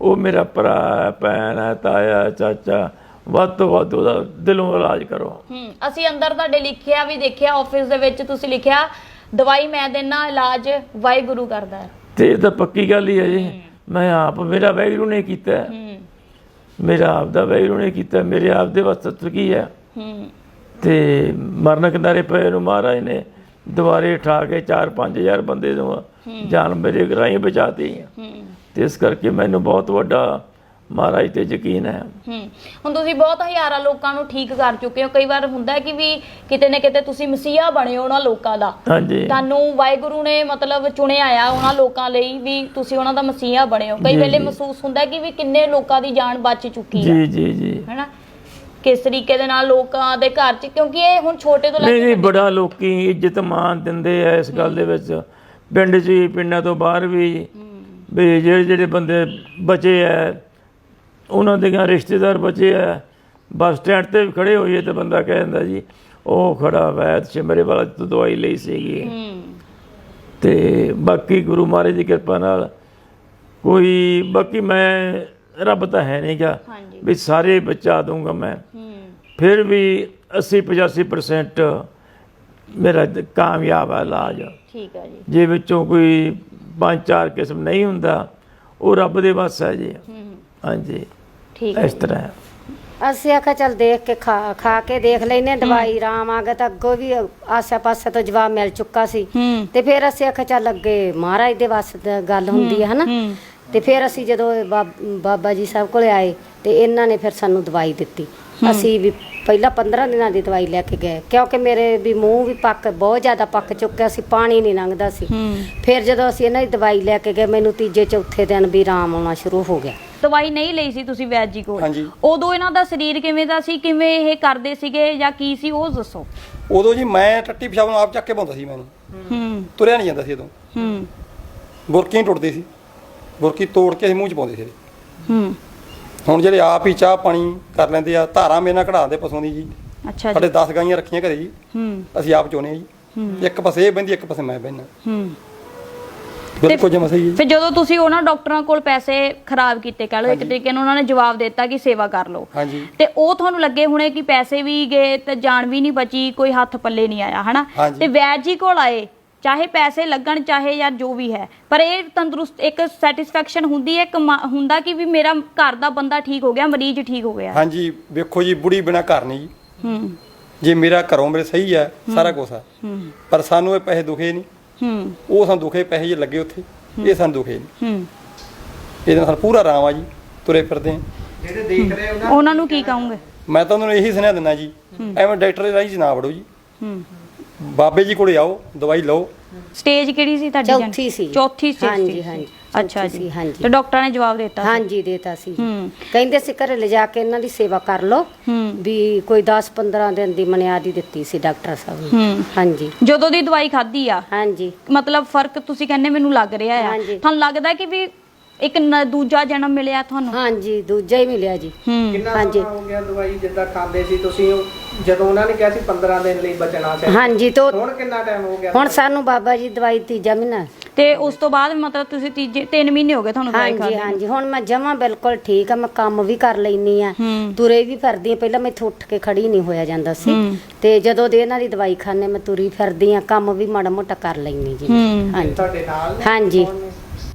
ਉਹ ਮੇਰਾ ਭਰਾ ਹੈ ਭੈਣ ਹੈ ਤਾਇਆ ਹੈ, ਚਾਚਾ ਵੱਧ ਤੋਂ ਵੱਧ ਉਹਦਾ ਦਿਲੋਂ ਇਲਾਜ ਕਰੋ। ਹੂੰ ਅਸੀਂ ਅੰਦਰ ਤੁਹਾਡੇ ਲਿਖਿਆ ਵੀ ਦੇਖਿਆ ਆਫਿਸ ਦੇ ਵਿੱਚ ਤੁਸੀਂ ਲਿਖਿਆ ਦਵਾਈ ਮੈਂ ਦੇਣਾ ਇਲਾਜ ਵਾਹਿਗੁਰੂ ਕਰਦਾ ਹੈ। ਤੇ ਇਹ ਤਾਂ ਪੱਕੀ ਗੱਲ ਹੀ ਹੈ ਜੀ। ਮੈਂ ਆਪ ਮੇਰਾ ਵੈਗਰੂ ਨੇ ਕੀਤਾ ਹੈ। ਹੂੰ। ਮੇਰਾ ਆਪ ਦਾ ਵੈਗਰੂ ਨੇ ਕੀਤਾ ਮੇਰੇ ਆਪ ਦੇ ਵਸਤ ਕੀ ਹੈ। ਹੂੰ। ਤੇ ਮਰਨ ਕਿਨਾਰੇ ਪਏ ਨੂੰ ਮਹਾਰਾਜ ਨੇ ਦੁਬਾਰੇ ਉਠਾ ਕੇ 4-5000 ਬੰਦੇ ਨੂੰ ਜਾਨ ਮੇਰੇ ਗਰਾਈ ਬਚਾਤੀ ਹੂੰ। ਤੇ ਇਸ ਕਰਕੇ ਮੈਨੂੰ ਬਹੁਤ ਵੱਡਾ ਮਹਾਰਾਜ ਤੇ ਯਕੀਨ ਹੈ। ਹੁਣ ਤੁਸੀਂ ਬਹੁਤ ਹਜ਼ਾਰਾਂ ਲੋਕਾਂ ਨੂੰ ਠੀਕ ਕਰ ਚੁੱਕੇ ਹੋ। ਕਈ ਵਾਰ ਹੁੰਦਾ ਹੈ ਕਿ ਵੀ ਕਿਤੇ ਨਾ ਕਿਤੇ ਤੁਸੀਂ ਮਸੀਹਾ ਬਣੇ ਹੋ ਉਹਨਾਂ ਲੋਕਾਂ ਦਾ। ਹਾਂਜੀ। ਤੁਹਾਨੂੰ ਵਾਹਿਗੁਰੂ ਨੇ ਮਤਲਬ ਚੁਣਿਆ ਆ ਉਹਨਾਂ ਲੋਕਾਂ ਲਈ ਵੀ ਤੁਸੀਂ ਉਹਨਾਂ ਦਾ ਮਸੀਹਾ ਬਣੇ ਹੋ। ਕਈ ਵੇਲੇ। ਮਹਿਸੂਸ ਹੁੰਦਾ ਹੈ ਕਿ ਵੀ ਕਿੰਨੇ ਲੋਕਾਂ ਦੀ ਜਾਨ ਬਚ ਚੁੱਕੀ ਹੈ ਜੀ ਜੀ ਜੀ। ਹੈਨਾ? ਕਿਸ ਤਰੀਕੇ ਦੇ ਨਾਲ ਲੋਕਾਂ ਦੇ ਘਰ 'ਚ? ਕਿਉਂਕਿ ਇਹ ਹੁਣ ਛੋਟੇ ਤੋਂ ਲੈ ਨਹੀਂ ਕੇ ਨਹੀਂ ਬੜਾ ਲੋਕੀ ਇੱਜ਼ਤ ਮਾਨ ਦਿੰਦੇ ਆ ਇਸ ਗੱਲ ਦੇ ਵਿੱਚ। ਪਿੰਡ 'ਚ ਵੀ ਪਿੰਡਾਂ ਤੋਂ ਬਾਹਰ ਵੀ ਵੀ ਜਿਹੜੇ ਜਿਹੜੇ ਬੰਦੇ ਬਚੇ ਆ ਉਹਨਾਂ ਦੇ ਗਾਂ ਰਿਸ਼ਤੇਦਾਰ ਬਚੇ ਆ ਬੱਸ ਸਟੈਂਡ ਤੇ ਵੀ ਖੜੇ ਹੋਈਏ ਤੇ ਬੰਦਾ ਕਹਿ ਦਿੰਦਾ ਜੀ ਉਹ ਖੜਾ ਵੈਦ ਸਿਮਰੇ ਵਾਲਾ ਤੋਂ ਦਵਾਈ ਲਈ ਸੀਗੀ। ਤੇ ਬਾਕੀ ਗੁਰੂ ਮਹਾਰਾਜ ਦੀ ਕਿਰਪਾ ਨਾਲ ਕੋਈ ਬਾਕੀ ਮੈਂ ਰੱਬ ਤਾਂ ਹੈ ਨਹੀਂਗਾ। ਵੀ ਸਾਰੇ ਬਚਾ ਦੂੰਗਾ ਮੈਂ। ਫਿਰ ਵੀ 80 85% ਮੇਰਾ ਕਾਮਯਾਬ ਹੈ ਇਲਾਜ। ਠੀਕ ਹੈ ਜੀ। ਜੇ ਵਿੱਚੋਂ ਕੋਈ ਪੰਜ ਚਾਰ ਕਿਸਮ ਨਹੀਂ ਹੁੰਦਾ ਉਹ ਰੱਬ ਦੇ ਵੱਸ ਹੈ ਜੀ। ਹੂੰ। ਹਾਂਜੀ। ਠੀਕ ਇਸ ਤਰ੍ਹਾਂ ਹੈ ਅਸੀਂ ਆਖਿਆ ਚੱਲ ਦੇਖ ਕੇ ਖਾ ਖਾ ਕੇ ਦੇਖ ਲੈਨੇ ਦਵਾਈ ਆਰਾਮ ਆ ਗਿਆ ਤਾਂ ਅੱਗੋਂ ਵੀ ਆਸੇ ਪਾਸੇ ਤੋਂ ਜਵਾਬ ਮਿਲ ਚੁੱਕਾ ਸੀ। ਤੇ ਫਿਰ ਅਸੀਂ ਆਖਿਆ ਚੱਲ ਅੱਗੇ ਮਹਾਰਾਜ ਦੇ ਵੱਸ ਦੀ ਗੱਲ ਹੁੰਦੀ ਹੈ ਹਨਾ? ਤੇ ਫਿਰ ਅਸੀਂ ਜਦੋਂ ਬਾਬ- ਬਾਬਾ ਜੀ ਸਾਹਿਬ ਕੋਲੇ ਆਏ ਤੇ ਇਹਨਾਂ ਨੇ ਫਿਰ ਸਾਨੂੰ ਦਵਾਈ ਦਿੱਤੀ। ਅਸੀਂ ਵੀ ਪਹਿਲਾਂ 15 ਦਿਨਾਂ ਦੀ ਦਵਾਈ ਲੈ ਕੇ ਗਏ ਕਿਉਂਕਿ ਮੇਰੇ ਵੀ ਮੂੰਹ ਵੀ ਪੱਕ ਬਹੁਤ ਜ਼ਿਆਦਾ ਪੱਕ ਚੁੱਕਿਆ ਸੀ ਪਾਣੀ ਨਹੀਂ ਲੰਘਦਾ ਸੀ। ਹੂੰ। ਫਿਰ ਜਦੋਂ ਅਸੀਂ ਇਹਨਾਂ ਦੀ ਦਵਾਈ ਲੈ ਕੇ ਗਏ ਮੈਨੂੰ ਤੀਜੇ ਚੌਥੇ ਦਿਨ ਵੀ ਆਰਾਮ ਆਉਣਾ ਸ਼ੁਰੂ ਹੋ ਗਿਆ। ਦਵਾਈ ਨਹੀਂ ਲਈ ਸੀ ਤੁਸੀਂ ਵੈਦ ਜੀ ਕੋਲ? ਹਾਂਜੀ। ਉਦੋਂ ਇਹਨਾਂ ਦਾ ਸਰੀਰ ਕਿਵੇਂ ਦਾ ਸੀ? ਕਿਵੇਂ ਇਹ ਕਰਦੇ ਸੀਗੇ ਜਾਂ ਕੀ ਸੀ? ਉਹ ਦੱਸੋ। ਉਦੋਂ ਜੀ ਮੈਂ ਟੱਟੀ ਪਿਸ਼ਾਬ ਨੂੰ ਆਪ ਚੱਕ ਕੇ ਪਾਉਂਦਾ ਸੀ ਮੈਨੂੰ। ਹੂੰ। ਤੁਰਿਆ ਨਹੀਂ ਜਾਂਦਾ ਸੀ ਉਦੋਂ। ਹੂੰ। ਬੁਰਕੀ ਟੁੱਟਦੀ ਸੀ। ਬੁਰਕੀ ਤੋੜ ਕੇ ਅਸੀਂ ਮੂੰਹ 'ਚ ਪਾਉਂਦੇ ਸੀ। ਹੂੰ। ਹੁਣ ਜਿਹੜੇ ਆਪ ਹੀ ਚਾਹ ਪਾਣੀ ਕਰ ਲੈਂਦੇ ਆ ਧਾਰਾਂ ਮੇਰੇ ਨਾਲ ਕਢਾਉਂਦੇ ਪਸ਼ੂਆਂ ਦੀ ਜੀ। ਅੱਛਾ ਸਾਡੇ ਜੀ 10 ਗਾਈਆਂ ਰੱਖੀਆਂ ਘਰੇ ਜੀ। ਹੂੰ। ਅਸੀਂ ਆਪ ਚੋਨੇ ਜੀ। ਇੱਕ ਪਾਸੇ ਇਹ ਬੰਦੀ ਇੱਕ ਪਾਸੇ ਮੈਂ ਬਹਿਨਾ ਹੂੰ। ਬਿਲਕੁਲ ਜਮਾ ਸਹੀ ਹੈ ਫਿਰ ਜਦੋਂ ਤੁਸੀਂ ਉਹਨਾਂ ਡਾਕਟਰਾਂ ਕੋਲ ਪੈਸੇ ਖਰਾਬ ਕੀਤੇ ਕਹ ਲਓ ਇੱਕ ਤਰੀਕੇ ਨਾਲ ਉਹਨਾਂ ਨੇ ਜਵਾਬ ਦਿੱਤਾ ਕਿ ਸੇਵਾ ਕਰ ਲਓ। ਹਾਂਜੀ। ਤੇ ਉਹ ਤੁਹਾਨੂੰ ਲੱਗੇ ਹੁਣੇ ਕਿ ਪੈਸੇ ਵੀ ਗਏ ਤੇ ਜਾਨ ਵੀ ਨਹੀਂ ਬਚੀ ਕੋਈ ਹੱਥ ਪੱਲੇ ਨਹੀਂ ਆਇਆ ਹਨਾ? ਹਾਂਜੀ। ਤੇ ਵੈਦ ਜੀ ਕੋਲ ਆਏ। ਚਾਹੇ ਪੈਸੇ ਲੱਗਣ ਚਾਹੇ ਯਾਰ ਜੋ ਵੀ ਹੈ ਪਰ ਇਹ ਤੰਦਰੁਸਤ ਇੱਕ ਸੈਟੀਸਫੈਕਸ਼ਨ ਹੁੰਦੀ ਹੈ ਹੁੰਦਾ ਕਿ ਵੀ ਮੇਰਾ ਘਰ ਦਾ ਬੰਦਾ ਠੀਕ ਹੋ ਗਿਆ ਮਰੀਜ਼ ਠੀਕ ਹੋ ਗਿਆ। ਹਾਂਜੀ ਵੇਖੋ ਜੀ ਬੁੜੀ ਬਿਨਾ ਘਰ ਨਹੀਂ ਜੀ। ਹੂੰ। ਜੇ ਮੇਰਾ ਘਰੋਂ ਮੇਰੇ ਸਹੀ ਹੈ ਸਾਰਾ ਕੁਝ ਆ ਹੂੰ। ਪਰ ਸਾਨੂੰ ਇਹ ਪੈਸੇ ਦੁਖੇ ਨਹੀਂ। ਹੂੰ। ਉਹ ਸਾਨੂੰ ਦੁਖੇ ਪੈਸੇ ਜੇ ਲੱਗੇ ਉੱਥੇ ਇਹ ਸਾਨੂੰ ਦੁਖੇ ਨਹੀਂ। ਹੂੰ। ਇਹਦੇ ਨਾਲ ਸਾਨੂੰ ਪੂਰਾ ਆਰਾਮ ਆ ਜੀ ਤੁਰੇ ਫਿਰਦੇ ਆ ਉਹਨਾਂ ਨੂੰ ਕੀ ਕਹੋਗੇ? ਮੈਂ ਤਾਂ ਉਹਨਾਂ ਨੂੰ ਇਹੀ ਸੁਨੇਹਾ ਦਿੰਦਾ ਜੀ ਐਵੇਂ ਡਾਕਟਰ ਦੇ ਰਾਹੀਂ 'ਚ ਨਾ ਵੜੋ ਜੀ। ਹੂੰ। ਬਾਬੇ ਜੀ ਕੋਲੇ ਆਓ ਦਵਾਈ ਲਓ। ਸਟੇਜ ਕਿਹੜੀ ਸੀ ਤੁਹਾਡੀ ਚੌਥੀ ਸੀ। ਚੌਥੀ ਸਟੇਜ ਹਾਂਜੀ। ਹਾਂਜੀ, ਅੱਛਾ ਚੌਥੀ ਜੀ। ਸੀ, ਹਾਂਜੀ। ਤੇ ਡਾਕਟਰਾਂ ਨੇ ਜਵਾਬ ਦਿੱਤਾ ਸੀ? ਹਾਂਜੀ ਦੇਤਾ ਸੀ ਹੂੰ। ਕਹਿੰਦੇ ਸੀ ਘਰੇ ਲਿਜਾ ਕੇ ਇਹਨਾਂ ਦੀ ਸੇਵਾ ਕਰ ਲਓ। ਹੂੰ। ਵੀ ਕੋਈ 10 15 ਦਿਨ ਦੀ ਮਨਿਆਦੀ ਦਿੱਤੀ ਸੀ ਡਾਕਟਰ ਸਾਹਿਬ ਨੇ। ਹੂੰ। ਹਾਂਜੀ। ਜਦੋਂ ਦੀ ਦਵਾਈ ਖਾਧੀ ਆ ਹਾਂਜੀ। ਮਤਲਬ ਫ਼ਰਕ ਤੁਸੀਂ ਕਹਿੰਦੇ ਮੈਨੂੰ ਲੱਗ ਰਿਹਾ ਆ। ਹਾਂਜੀ। ਤੁਹਾਨੂੰ ਲੱਗਦਾ ਕਿ ਵੀ ਇੱਕ ਨ- ਦੂਜਾ ਜਨਮ ਮਿਲਿਆ ਤੁਹਾਨੂੰ? ਹਾਂਜੀ ਦੂਜਾ ਹੀ ਮਿਲਿਆ ਜੀ। ਹੂੰ। ਕਿੰਨਾ ਹਾਂਜੀ। ਸਮਾਂ ਹੋ ਗਿਆ ਦਵਾਈ ਜਿੱਦਾਂ ਖਾਂਦੇ ਸੀ ਤੁਸੀਂ? ਉਹ- ਜਦੋਂ ਉਹਨਾਂ ਨੇ ਕਿਹਾ ਸੀ 15 ਦਿਨ ਲਈ ਬਚਣਾ ਚਾਹੀਦਾ। ਹਾਂਜੀ ਤੋਂ ਹੁਣ ਕਿੰਨਾ ਟਾਈਮ ਹੋ ਗਿਆ ਹੁਣ ਸਾਨੂੰ ਬਾਬਾ ਜੀ ਦਵਾਈ ਤੀਜਾ ਮਹੀਨਾ। ਤੇ ਉਸ ਤੋਂ ਬਾਅਦ ਮਤਲਬ ਤੁਸੀਂ ਤੀਜੇ 3 ਮਹੀਨੇ ਹੋ ਗਏ ਤੁਹਾਨੂੰ ਦਵਾਈ ਹਾਂਜੀ ਖਾਂਦੇ ਹਾਂਜੀ। ਹੁਣ ਮੈਂ ਜਮਾ ਬਿਲਕੁਲ ਠੀਕ ਆ ਮੈਂ ਕੰਮ ਵੀ ਕਰ ਲੈਨੀ ਆ। ਹੂੰ। ਤੁਰੇ ਵੀ ਫਿਰਦੀ ਆ। ਪਹਿਲਾਂ ਮੈਥੋਂ ਉੱਠ ਕੇ ਖੜੀ ਨਹੀਂ ਹੋਇਆ ਜਾਂਦਾ ਸੀ। ਹੂੰ। ਤੇ ਜਦੋਂ ਦੇ ਇਹਨਾਂ ਦੀ ਦਵਾਈ ਖਾਣੇ ਮੈਂ ਤੁਰੀ ਫਿਰਦੀ ਆ ਕੰਮ ਵੀ ਮਾੜਾ ਮੋਟਾ ਕਰ ਲੈਨੀ ਜੀ। ਹੂੰ। ਹਾਂਜੀ। ਤੁਹਾਡੇ ਨਾਲ? ਨੇ? ਹਾਂਜੀ। ਕੌਣ ਨੇ?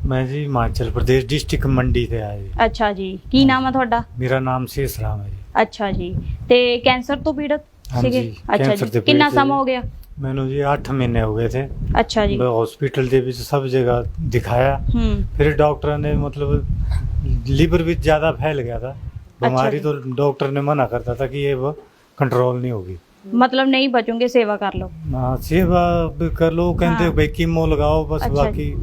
ਮੈਂ ਜੀ ਹਿਮਾਚਲ ਪ੍ਰਦੇਸ਼ ਡਿਸਟ੍ਰਿਕਟ ਮੰਡੀ ਤੇ ਆਇਆ ਜੀ ਅੱਛਾ ਜੀ ਕੀ ਨਾਮ ਹੈ ਤੁਹਾਡਾ ਮੇਰਾ ਨਾਮ ਸ਼ੇਸ਼ ਰਾਮ ਹੈ ਜੀ ਅੱਛਾ ਜੀ ਤੇ ਕੈਂਸਰ ਤੋਂ ਪੀੜਤ ਹਾਂਜੀ, ਸੀਗੇ ਅੱਛਾ ਕੈਂਸਰ ਜੀ ਦੇ ਕਿੰਨਾ ਪੀੜਤ ਸਮਾਂ ਹੋ ਗਿਆ ਮੈਨੂੰ ਜੀ 8 ਮਹੀਨੇ ਹੋ ਗਏ थे ਅੱਛਾ ਜੀ ਮੈਂ ਹਸਪੀਟਲ ਦੇ ਵਿੱਚ ਸਭ ਜਗ੍ਹਾ ਦਿਖਾਇਆ ਹੂੰ फिर डॉक्टर ने मतलब लीवर भी ज़्यादा फैल गया था बीमारी जी। तो डॉक्टर ने मना करता था कि ये वो कंट्रोल नहीं होगी ਮਤਲਬ ਨਹੀਂ ਬਚੋਗੇ ਸੇਵਾ ਕਰ ਲਓ। ਹਾਂ ਸੇਵਾ ਕਰ ਲੋ ਕਹਿੰਦੇ ਹਾਂ। ਬਈ ਕੀਮੋ ਲਗਾਓ ਬਸ ਬਾਕੀ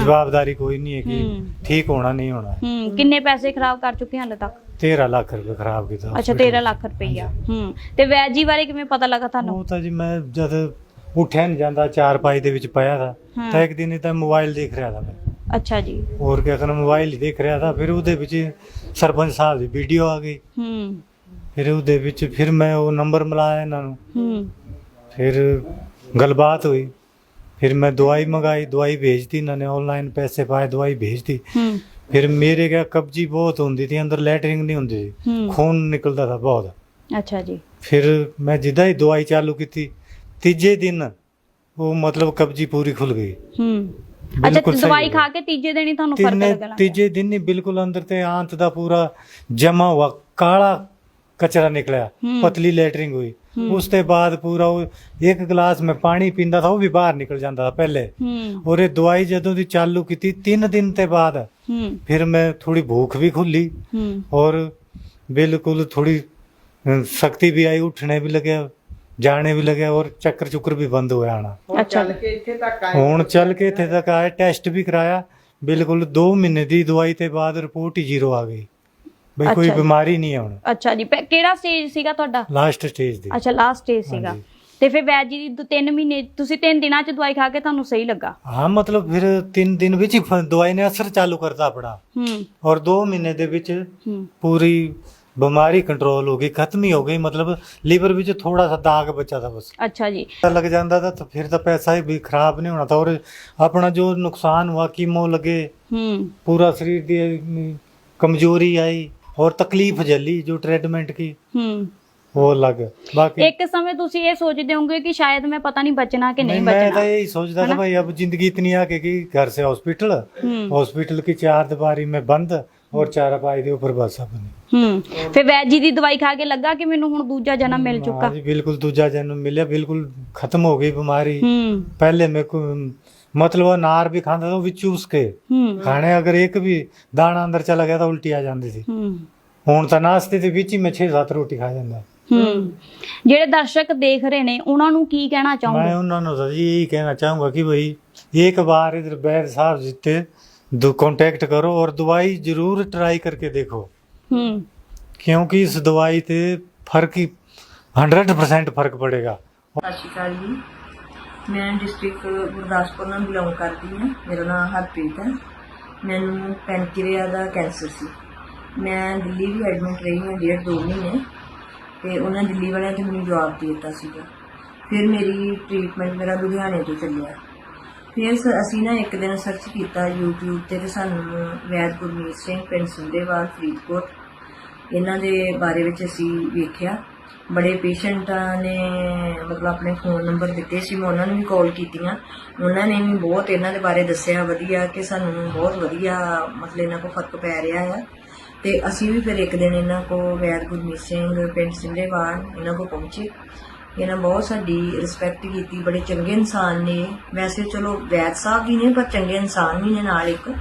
ਜਵਾਬਦਾਰੀ ਕੋਈ ਨਹੀਂ ਹੈ। ਕਿ ਠੀਕ ਹੋਣਾ ਨਹੀਂ ਹੋਣਾ। ਹੂੰ ਕਿੰਨੇ ਪੈਸੇ ਖਰਾਬ ਕਰ ਚੁੱਕੇ ਹਾਲੇ ਤੱਕ? 13 ਲੱਖ ਰੁਪਏ ਖਰਾਬ ਕੀਤਾ। ਅੱਛਾ 13 ਲੱਖ ਰੁਪਈਆ ਹੂੰ ਤੇ ਵੈਦ ਬਾਰੇ ਕਿਵੇਂ ਪਤਾ ਲੱਗਾ ਤੁਹਾਨੂੰ? ਉਹ ਤਾਂ ਜੀ ਮੈਂ ਜਦ ਉੱਠਿਆ ਨਹੀਂ ਜਾਂਦਾ ਚਾਰ ਪਾਈ ਦੇ ਵਿੱਚ ਪਾਇਆ ਦਾ ਤਾਂ ਇੱਕ ਦਿਨ ਇਹ ਤਾਂ ਮੋਬਾਈਲ ਦੇਖ ਰਿਹਾ ਦਾ ਮੈਂ। ਅੱਛਾ ਜੀ। ਹੋਰ ਕਿਆ ਕਰਨਾ ਮੋਬਾਈਲ ਹੀ ਦੇਖ ਰਿਹਾ ਦਾ ਫਿਰ ਉਹਦੇ ਵਿੱਚ ਸਰਪੰਚ ਸਾਹਿਬ ਦੀ ਵੀਡੀਓ ਆ ਗਈ। ਹੂੰ। ਫਿਰ ਉਹਦੇ ਵਿੱਚ ਫਿਰ ਮੈਂ ਉਹ ਨੰਬਰ ਮਿਲਾਇਆ ਇਹਨਾਂ ਨੂੰ। ਹੂੰ। ਫਿਰ ਗੱਲਬਾਤ ਹੋਈ। ਫਿਰ ਮੈਂ ਦਵਾਈ ਮੰਗਾਈ ਦਵਾਈ ਭੇਜਤੀ ਇਹਨਾਂ ਨੇ ਆਨਲਾਈਨ ਪੈਸੇ ਪਾਏ ਦਵਾਈ ਭੇਜਤੀ। ਹੂੰ। ਫਿਰ ਮੇਰੇ ਕਿਆ ਕਬਜੀ ਬਹੁਤ ਹੁੰਦੀ ਸੀ ਅੰਦਰ ਲੈਟਰਿੰਗ ਨਹੀਂ ਹੁੰਦੀ ਸੀ। ਹੂੰ। ਖੂਨ ਨਿਕਲਦਾ था ਬਹੁਤ। ਅੱਛਾ ਜੀ। ਫਿਰ ਮੈਂ ਜਿੱਦਾਂ ਹੀ ਦਵਾਈ ਚਾਲੂ ਕੀਤੀ ਤੀਜੇ ਦਿਨ ਉਹ ਮਤਲਬ ਕਬਜੀ ਪੂਰੀ ਖੁੱਲ ਗਈ। ਹੂੰ। ਅੱਛਾ ਬਿਲਕੁਲ ਤੇ ਸਹੀ ਦਵਾਈ ਹੋ ਖਾ ਕੇ ਤੀਜੇ ਦਿਨ ਹੀ ਤੁਹਾਨੂੰ ਫ਼ਰਕ ਤਿੰਨੇ ਲੱਗਣ ਲੱਗਾ ਤੀਜੇ ਦਿਨ ਹੀ ਬਿਲਕੁਲ ਅੰਦਰ ਤੇ ਆਂਤ ਦਾ ਪੂਰਾ ਜਮਾ ਹੁआ ਕਾਲਾ कचरा निकला पतली लेटरिंग हुई उसके बाद पूरा वो एक गिलास में पानी पींदा था वो भी बाहर निकल जाता था पहले और ये दवाई जदों की चालू की तीन दिन ते बाद फिर मैं थोड़ी भूख भी खुली और बिल्कुल थोड़ी शक्ति भी आई उठने भी लगे ਜਾਣੇ ਵੀ ਲੱਗਿਆ ਔਰ ਚੱਕਰ ਚੁੱਕਰ ਵੀ ਬੰਦ ਹੋਇਆ ਆਣਾ ਅੱਛਾ ਹੁਣ ਚੱਲ ਕੇ ਇੱਥੇ ਤੱਕ ਆਏ ਟੈਸਟ ਵੀ ਕਰਾਇਆ ਬਿਲਕੁਲ 2 ਮਹੀਨੇ ਦੀ ਦਵਾਈ ਤੇ ਬਾਅਦ ਰਿਪੋਰਟ ਹੀ ਜ਼ੀਰੋ ਆ ਗਈ ਬਈ ਕੋਈ ਬਿਮਾਰੀ ਨਹੀਂ ਹੈ ਅੱਛਾ ਜੀ ਕਿਹੜਾ ਸਟੇਜ ਸੀਗਾ ਤੁਹਾਡਾ? ਲਾਸਟ ਸਟੇਜ ਦੀ। ਅੱਛਾ ਲਾਸਟ ਸਟੇਜ ਸੀਗਾ। ਤੇ ਫਿਰ ਵੈਦ ਜੀ ਦੀ 3 ਮਹੀਨੇ ਤੁਸੀਂ 3 ਦਿਨਾਂ ਚ ਦਵਾਈ ਖਾ ਕੇ ਤੁਹਾਨੂੰ ਸਹੀ ਲੱਗਾ? ਹਾਂ ਮਤਲਬ ਫਿਰ 3 ਦਿਨ ਵਿੱਚ ਹੀ ਦਵਾਈ ਨੇ ਅਸਰ ਚਾਲੂ ਕਰਤਾ ਆਪਣਾ। ਹੂੰ। ਔਰ 2 ਮਹੀਨੇ ਦੇ ਵਿੱਚ ਹੂੰ। ਪੂਰੀ ਬਿਮਾਰੀ ਕੰਟਰੋਲ ਹੋ ਗਈ ਖਤਮ ਹੀ ਹੋ ਗਈ। ਮਤਲਬ ਲੀਵਰ ਵਿੱਚ ਥੋੜਾ ਸਾ ਦਾਗ ਬਚਾ ਦਾ ਬਸ। ਅੱਛਾ ਜੀ। ਪਤਾ ਲੱਗ ਜਾਂਦਾ ਤਾਂ ਫਿਰ ਤਾਂ ਪੈਸਾ ਹੀ ਵੀ ਖਰਾਬ ਨਹੀਂ ਹੋਣਾ ਤਾਂ ਔਰ ਆਪਣਾ ਜੋ ਨੁਕਸਾਨ ਹੁਆ ਕੀਮੋ ਲਗੇ। ਹੂੰ। ਪੂਰਾ ਸਰੀਰ ਦੀ ਕਮਜ਼ੋਰੀ ਆਈ। और तकलीफ झेली जो ट्रीटमेंट की ਹੂੰ वो अलग बाकी ਇੱਕ ਸਮੇਂ ਤੁਸੀਂ ਇਹ ਸੋਚਦੇ ਹੋਵੋਗੇ ਕਿ ਸ਼ਾਇਦ ਮੈਂ ਪਤਾ ਨਹੀਂ ਬਚਣਾ ਕਿ ਨਹੀਂ मैं तो ਬਚਣਾ यही सोचता था भाई अब जिंदगी इतनी आगे की घर से हॉस्पिटल ਹੂੰ हॉस्पिटल की चार दीवारी में बंद और चार पाई के ऊपर बस अपनी ਹੂੰ ਫਿਰ ਵੈਦ ਜੀ ਦੀ ਦਵਾਈ ਖਾ ਕੇ ਲੱਗਾ ਕਿ ਮੈਨੂੰ ਹੁਣ ਦੂਜਾ ਜਨਮ ਮਿਲ ਚੁੱਕਾ हाँ जी बिल्कुल दूजा जन्म मिले बिल्कुल खत्म हो गई बीमारी ਹੂੰ पहले मेरे को मतलब वो नार भी खाता था वो भी चूस के ਹੂੰ खाने अगर एक भी दाना अंदर चला गया तो उल्टी आ जाती थी ਹੂੰ ਹੁਣ ਤਾਂ ਨਾਸਤੇ ਦੇ ਵਿੱਚ ਹੀ ਮੈਂ 6-7 ਰੋਟੀ ਖਾ ਜਾਂਦਾ ਹੂੰ ਜਿਹੜੇ ਦਰਸ਼ਕ ਦੇਖ ਰਹੇ ਨੇ ਉਹਨਾਂ ਨੂੰ ਕੀ ਕਹਿਣਾ ਮੈਂ ਚਾਹੋਗੇ ਉਹਨਾਂ ਨੂੰ ਤਾਂ ਜੀ ਇਹੀ ਕਹਿਣਾ ਚਾਹੂੰਗਾ ਕਿ ਭਾਈ एक बार इधर बैद साहब जितने दो कांटेक्ट करो और दवाई जरूर ट्राई करके देखो ਹੂੰ क्योंकि इस दवाई से फर्क ही 100% फर्क पड़ेगा ਸਤਿ ਸ਼੍ਰੀ ਅਕਾਲ ਜੀ ਮੈਂ ਡਿਸਟ੍ਰਿਕਟ ਗੁਰਦਾਸਪੁਰ ਨਾਲ ਬਿਲੋਂਗ ਕਰਦੀ ਹਾਂ। ਮੇਰਾ ਨਾਮ ਹਰਪ੍ਰੀਤ ਹੈ। ਮੈਨੂੰ ਪੈਨਕ੍ਰੀਆ ਦਾ ਕੈਂਸਰ ਸੀ। ਮੈਂ ਦਿੱਲੀ ਵੀ ਐਡਮਿਟ ਰਹੀ ਹਾਂ ਡੇਢ ਦੋ ਮਹੀਨੇ। ਤੇ ਉਹਨਾਂ ਦਿੱਲੀ ਵਾਲਿਆਂ ਨੇ ਮੈਨੂੰ ਜਵਾਬ ਦੇ ਦਿੱਤਾ ਸੀਗਾ। ਫਿਰ ਮੇਰੀ ਟ੍ਰੀਟਮੈਂਟ ਮੇਰਾ ਲੁਧਿਆਣੇ ਤੋਂ ਚੱਲਿਆ। ਫਿਰ ਸ- ਅਸੀਂ ਨਾ ਇੱਕ ਦਿਨ ਸਰਚ ਕੀਤਾ YouTube ਤੇ ਤੇ ਸਾਨੂੰ ਵੈਦ ਗੁਰਮੀਤ ਸਿੰਘ ਪਿੰਡ ਸੁੰਦੇਵਾਲ ਫਰੀਦਕੋਟ। ਇਹਨਾਂ ਦੇ ਬਾਰੇ ਵਿੱਚ ਅਸੀਂ ਵੇਖਿਆ। ਬੜੇ ਪੇਸ਼ੈਂਟਾਂ ਨੇ, ਮਤਲਬ ਆਪਣੇ ਫੋਨ ਨੰਬਰ ਦਿੱਤੇ ਸੀ, ਮੈਂ ਉਹਨਾਂ ਨੂੰ ਵੀ ਕਾਲ ਕੀਤੀਆਂ। ਉਹਨਾਂ ਨੇ ਵੀ ਬਹੁਤ ਇਹਨਾਂ ਦੇ ਬਾਰੇ ਦੱਸਿਆ ਵਧੀਆ ਕਿ ਸਾਨੂੰ ਬਹੁਤ ਵਧੀਆ, ਮਤਲਬ ਇਹਨਾਂ ਕੋਲ ਫ਼ਰਕ ਪੈ ਰਿਹਾ ਆ। ਤੇ ਅਸੀਂ ਵੀ ਫਿਰ ਇੱਕ ਦਿਨ ਇਹਨਾਂ ਕੋਲ ਵੈਦ ਗੁਰਮੀਤ ਸਿੰਘ, ਪਿੰਡ ਸਿੰਧੇਵਾਲ ਇਹਨਾਂ ਕੋਲ ਪਹੁੰਚੇ। ਇਹਨਾਂ ਬਹੁਤ ਸਾਡੀ ਰਿਸਪੈਕਟ ਕੀਤੀ, ਬੜੇ ਚੰਗੇ ਇਨਸਾਨ ਨੇ। ਵੈਸੇ ਚਲੋ ਵੈਦ ਸਾਹਿਬ ਵੀ ਨੇ, ਪਰ ਚੰਗੇ ਇਨਸਾਨ ਵੀ ਨੇ ਨਾਲ ਇੱਕ।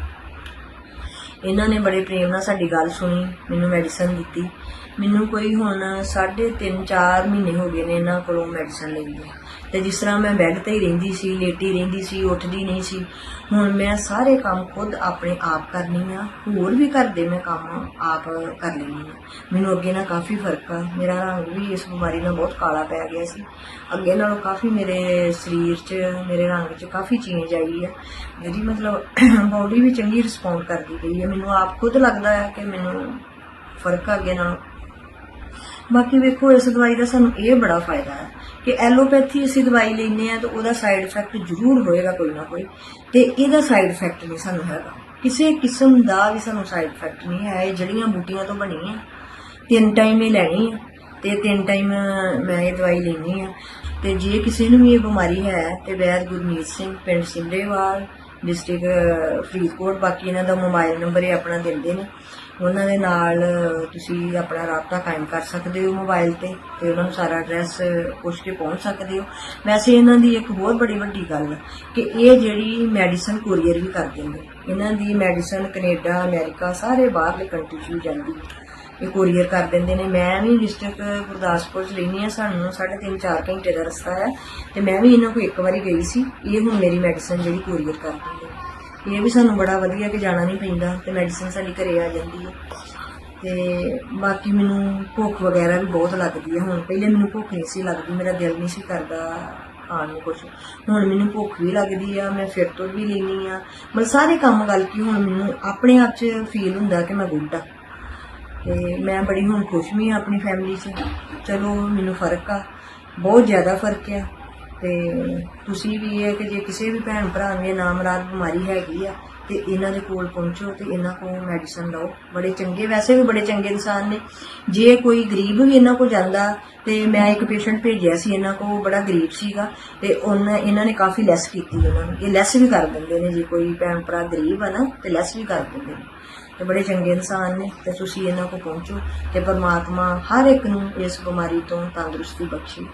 ਇਹਨਾਂ ਨੇ ਬੜੇ ਪ੍ਰੇਮ ਨਾਲ ਸਾਡੀ ਗੱਲ ਸੁਣੀ, ਮੈਨੂੰ ਮੈਡੀਸਨ ਦਿੱਤੀ। ਮੈਨੂੰ ਕੋਈ ਹੁਣ 3.5 4 ਮਹੀਨੇ ਹੋ ਗਏ ਨੇ ਇਹਨਾਂ ਕੋਲੋਂ ਮੈਡੀਸਨ ਲਈ ਹੈ ਤੇ ਜਿਸ ਤਰ੍ਹਾਂ ਮੈਂ ਬੈੱਡ ਤੇ ਹੀ ਰਹਿੰਦੀ ਸੀ, ਲੇਟੀ ਰਹਿੰਦੀ ਸੀ, ਉੱਠਦੀ ਨਹੀਂ ਸੀ, ਹੁਣ ਮੈਂ ਸਾਰੇ ਕੰਮ ਖੁਦ ਆਪਣੇ ਆਪ ਕਰਨੀ ਆ, ਹੋਰ ਵੀ ਘਰ ਦੇ ਮੈਂ ਕੰਮ ਆਪ ਕਰ ਲੈਂਦੀ ਆ। ਮੈਨੂੰ ਅੱਗੇ ਨਾਲ ਕਾਫੀ ਫ਼ਰਕ ਆ, ਮੇਰਾ ਰੰਗ ਵੀ ਇਸ ਬਿਮਾਰੀ ਨਾਲ ਬਹੁਤ ਕਾਲਾ ਪੈ ਗਿਆ ਸੀ। ਅੱਗੇ ਨਾਲੋਂ ਕਾਫੀ ਮੇਰੇ ਸਰੀਰ 'ਚ, ਮੇਰੇ ਰੰਗ 'ਚ ਕਾਫੀ ਚੇਂਜ ਆਈ ਆ। ਮੇਰੀ ਮਤਲਬ ਬਾਡੀ ਵੀ ਚੰਗੀ ਰਿਸਪੌਂਡ ਕਰਦੀ ਗਈ ਹੈ ਮੈਨੂੰ ਆਪ ਖੁਦ ਲੱਗਦਾ ਹੈ ਕਿ ਮੈਨੂੰ ਫ਼ਰਕ ਆ ਅੱਗੇ ਨਾਲੋਂ। ਬਾਕੀ ਵੇਖੋ, ਇਸ ਦਵਾਈ ਦਾ ਸਾਨੂੰ ਇਹ ਬੜਾ ਫਾਇਦਾ ਹੈ ਕਿ ਐਲੋਪੈਥੀ ਅਸੀਂ ਦਵਾਈ ਲੈਂਦੇ ਆ ਤਾਂ ਉਹਦਾ ਸਾਈਡ ਇਫੈਕਟ ਜ਼ਰੂਰ ਹੋਏਗਾ ਕੋਈ ਨਾ ਕੋਈ ਤੇ ਇਹਦਾ ਸਾਈਡ ਇਫੈਕਟ ਨਹੀਂ ਸਾਨੂੰ ਹੈਗਾ। ਕਿਸੇ ਕਿਸਮ ਦਾ ਵੀ ਸਾਨੂੰ ਸਾਈਡ ਇਫੈਕਟ ਨਹੀਂ ਹੈ, ਇਹ ਜੜੀਆਂ ਬੂਟੀਆਂ ਤੋਂ ਬਣੀ ਹੈ। ਤਿੰਨ ਟਾਈਮ ਇਹ ਲੈਣੀ ਹੈ ਤੇ ਤਿੰਨ ਟਾਈਮ ਮੈਂ ਇਹ ਦਵਾਈ ਲੈਣੀ ਆ ਤੇ ਜੇ ਕਿਸੇ ਨੂੰ ਵੀ ਇਹ ਬਿਮਾਰੀ ਹੈ ਤੇ ਵੈਦ ਗੁਰਮੀਤ ਸਿੰਘ, ਪਿੰਡ ਸਿੰਧੇਵਾਲ ਡਿਸਟ੍ਰਿਕਟ ਫਰੀਦਕੋਟ, ਬਾਕੀ ਇਹਨਾਂ ਦਾ ਮੋਬਾਈਲ ਨੰਬਰ ਇਹ ਆਪਣਾ ਦਿੰਦੇ ਨੇ। ਉਹਨਾਂ ਦੇ ਨਾਲ ਤੁਸੀਂ ਆਪਣਾ ਰਾਬਤਾ ਕਾਇਮ ਕਰ ਸਕਦੇ ਹੋ ਮੋਬਾਈਲ ਤੇ ਤੇ ਉਹਨਾਂ ਨੂੰ ਸਾਰਾ ਐਡਰੈਸ ਪੁੱਛ ਕੇ ਪਹੁੰਚ ਸਕਦੇ ਹੋ। ਵੈਸੇ ਇਹਨਾਂ ਦੀ ਇੱਕ ਬਹੁਤ ਬੜੀ ਵੱਡੀ ਗੱਲ ਹੈ ਕਿ ਇਹ ਜਿਹੜੀ ਮੈਡੀਸਨ ਕੋਰੀਅਰ ਵੀ ਕਰਦੇ ਨੇ, ਇਹਨਾਂ ਦੀ ਮੈਡੀਸਨ ਕੈਨੇਡਾ, ਅਮਰੀਕਾ ਸਾਰੇ ਬਾਹਰਲੇ ਕੰਟਰੀ 'ਚ ਵੀ ਜਾਂਦੀ ਹੈ। ਇਹ ਕੋਰੀਅਰ ਕਰ ਦਿੰਦੇ ਨੇ। ਮੈਂ ਵੀ ਡਿਸਟ੍ਰਿਕਟ ਗੁਰਦਾਸਪੁਰ ਚ ਰਹਿੰਦੀ ਆ ਸਾਨੂੰ 3.5 4 ਘੰਟੇ ਦਾ ਰਸਤਾ ਹੈ ਤੇ ਮੈਂ ਵੀ ਇਹਨਾਂ ਕੋਲ ਇੱਕ ਵਾਰੀ ਗਈ ਸੀ। ਇਹ ਹੁਣ ਮੇਰੀ ਮੈਡੀਸਨ ਜਿਹੜੀ ਕੋਰੀਅਰ ਕਰ ਦਿੰਦੇ ਇਹ ਵੀ ਸਾਨੂੰ ਬੜਾ ਵਧੀਆ ਕਿ ਜਾਣਾ ਨਹੀਂ ਪੈਂਦਾ ਤੇ ਮੈਡੀਸਨ ਸਾਡੀ ਘਰੇ ਆ ਜਾਂਦੀ ਹੈ। ਤੇ ਬਾਕੀ ਮੈਨੂੰ ਭੁੱਖ ਵਗੈਰਾ ਵੀ ਬਹੁਤ ਲੱਗਦੀ ਹੈ। ਹੁਣ ਪਹਿਲੇ ਮੈਨੂੰ ਭੁੱਖ ਨਹੀਂ ਸੀ ਲੱਗਦੀ, ਮੇਰਾ ਦਿਲ ਨਹੀਂ ਸੀ ਕਰਦਾ ਖਾਣ ਨੂੰ ਕੁਝ ਹੁਣ ਮੈਨੂੰ ਭੁੱਖ ਵੀ ਲੱਗਦੀ ਆ, ਮੈਂ ਫਿਰ ਤੋਂ ਵੀ ਲੈਣੀ ਆ। ਮਤਲਬ ਸਾਰੇ ਕੰਮ ਗੱਲ ਕੀ ਹੁਣ ਮੈਨੂੰ ਆਪਣੇ ਆਪ 'ਚ ਫੀਲ ਹੁੰਦਾ ਕਿ ਮੈਂ ਗੁੱਡ ਆ। ਤੇ ਮੈਂ ਬੜੀ ਹੁਣ ਖੁਸ਼ ਵੀ ਹਾਂ ਆਪਣੀ ਫੈਮਿਲੀ 'ਚ। ਚਲੋ, ਮੈਨੂੰ ਫ਼ਰਕ ਆ। ਬਹੁਤ ਜ਼ਿਆਦਾ ਫ਼ਰਕ ਆ। ਤੇ ਤੁਸੀਂ ਵੀ ਇਹ ਕਿ ਜੇ ਕਿਸੇ ਵੀ ਭੈਣ ਭਰਾ ਨੂੰ ਇਹ ਨਾਮਰਾਦ ਬਿਮਾਰੀ ਹੈਗੀ ਆ, ਤੇ ਇਹਨਾਂ ਦੇ ਕੋਲ ਪਹੁੰਚੋ ਤੇ ਇਹਨਾਂ ਕੋਲ ਮੈਡੀਸਨ ਲਓ। ਬੜੇ ਚੰਗੇ, ਵੈਸੇ ਵੀ ਬੜੇ ਚੰਗੇ ਇਨਸਾਨ ਨੇ। ਜੇ ਕੋਈ ਗਰੀਬ ਵੀ ਇਹਨਾਂ ਕੋਲ ਜਾਂਦਾ, ਤੇ ਮੈਂ ਇੱਕ ਪੇਸ਼ੈਂਟ ਭੇਜਿਆ ਸੀ ਇਹਨਾਂ ਕੋਲ ਬੜਾ ਗਰੀਬ ਸੀਗਾ, ਤੇ ਉਹਨਾਂ, ਇਹਨਾਂ ਨੇ ਕਾਫੀ ਲੈਸ ਕੀਤੀ ਉਹਨਾਂ ਨੂੰ। ਇਹ ਲੈਸ ਵੀ ਕਰ ਦਿੰਦੇ ਨੇ, ਜੇ ਕੋਈ ਭੈਣ ਭਰਾ ਗਰੀਬ ਆ ਨਾ, ਤੇ ਲੈਸ ਵੀ ਕਰ ਦਿੰਦੇ ਨੇ। ਤੇ ਬੜੇ ਚੰਗੇ ਇਨਸਾਨ ਨੇ, ਤੇ ਤੁਸੀਂ ਇਹਨਾਂ ਕੋਲ ਪਹੁੰਚੋ ਤੇ ਪਰਮਾਤਮਾ ਹਰ ਇੱਕ ਨੂੰ ਇਸ ਬਿਮਾਰੀ ਤੋਂ ਤੰਦਰੁਸਤੀ ਬਖਸ਼ੇ।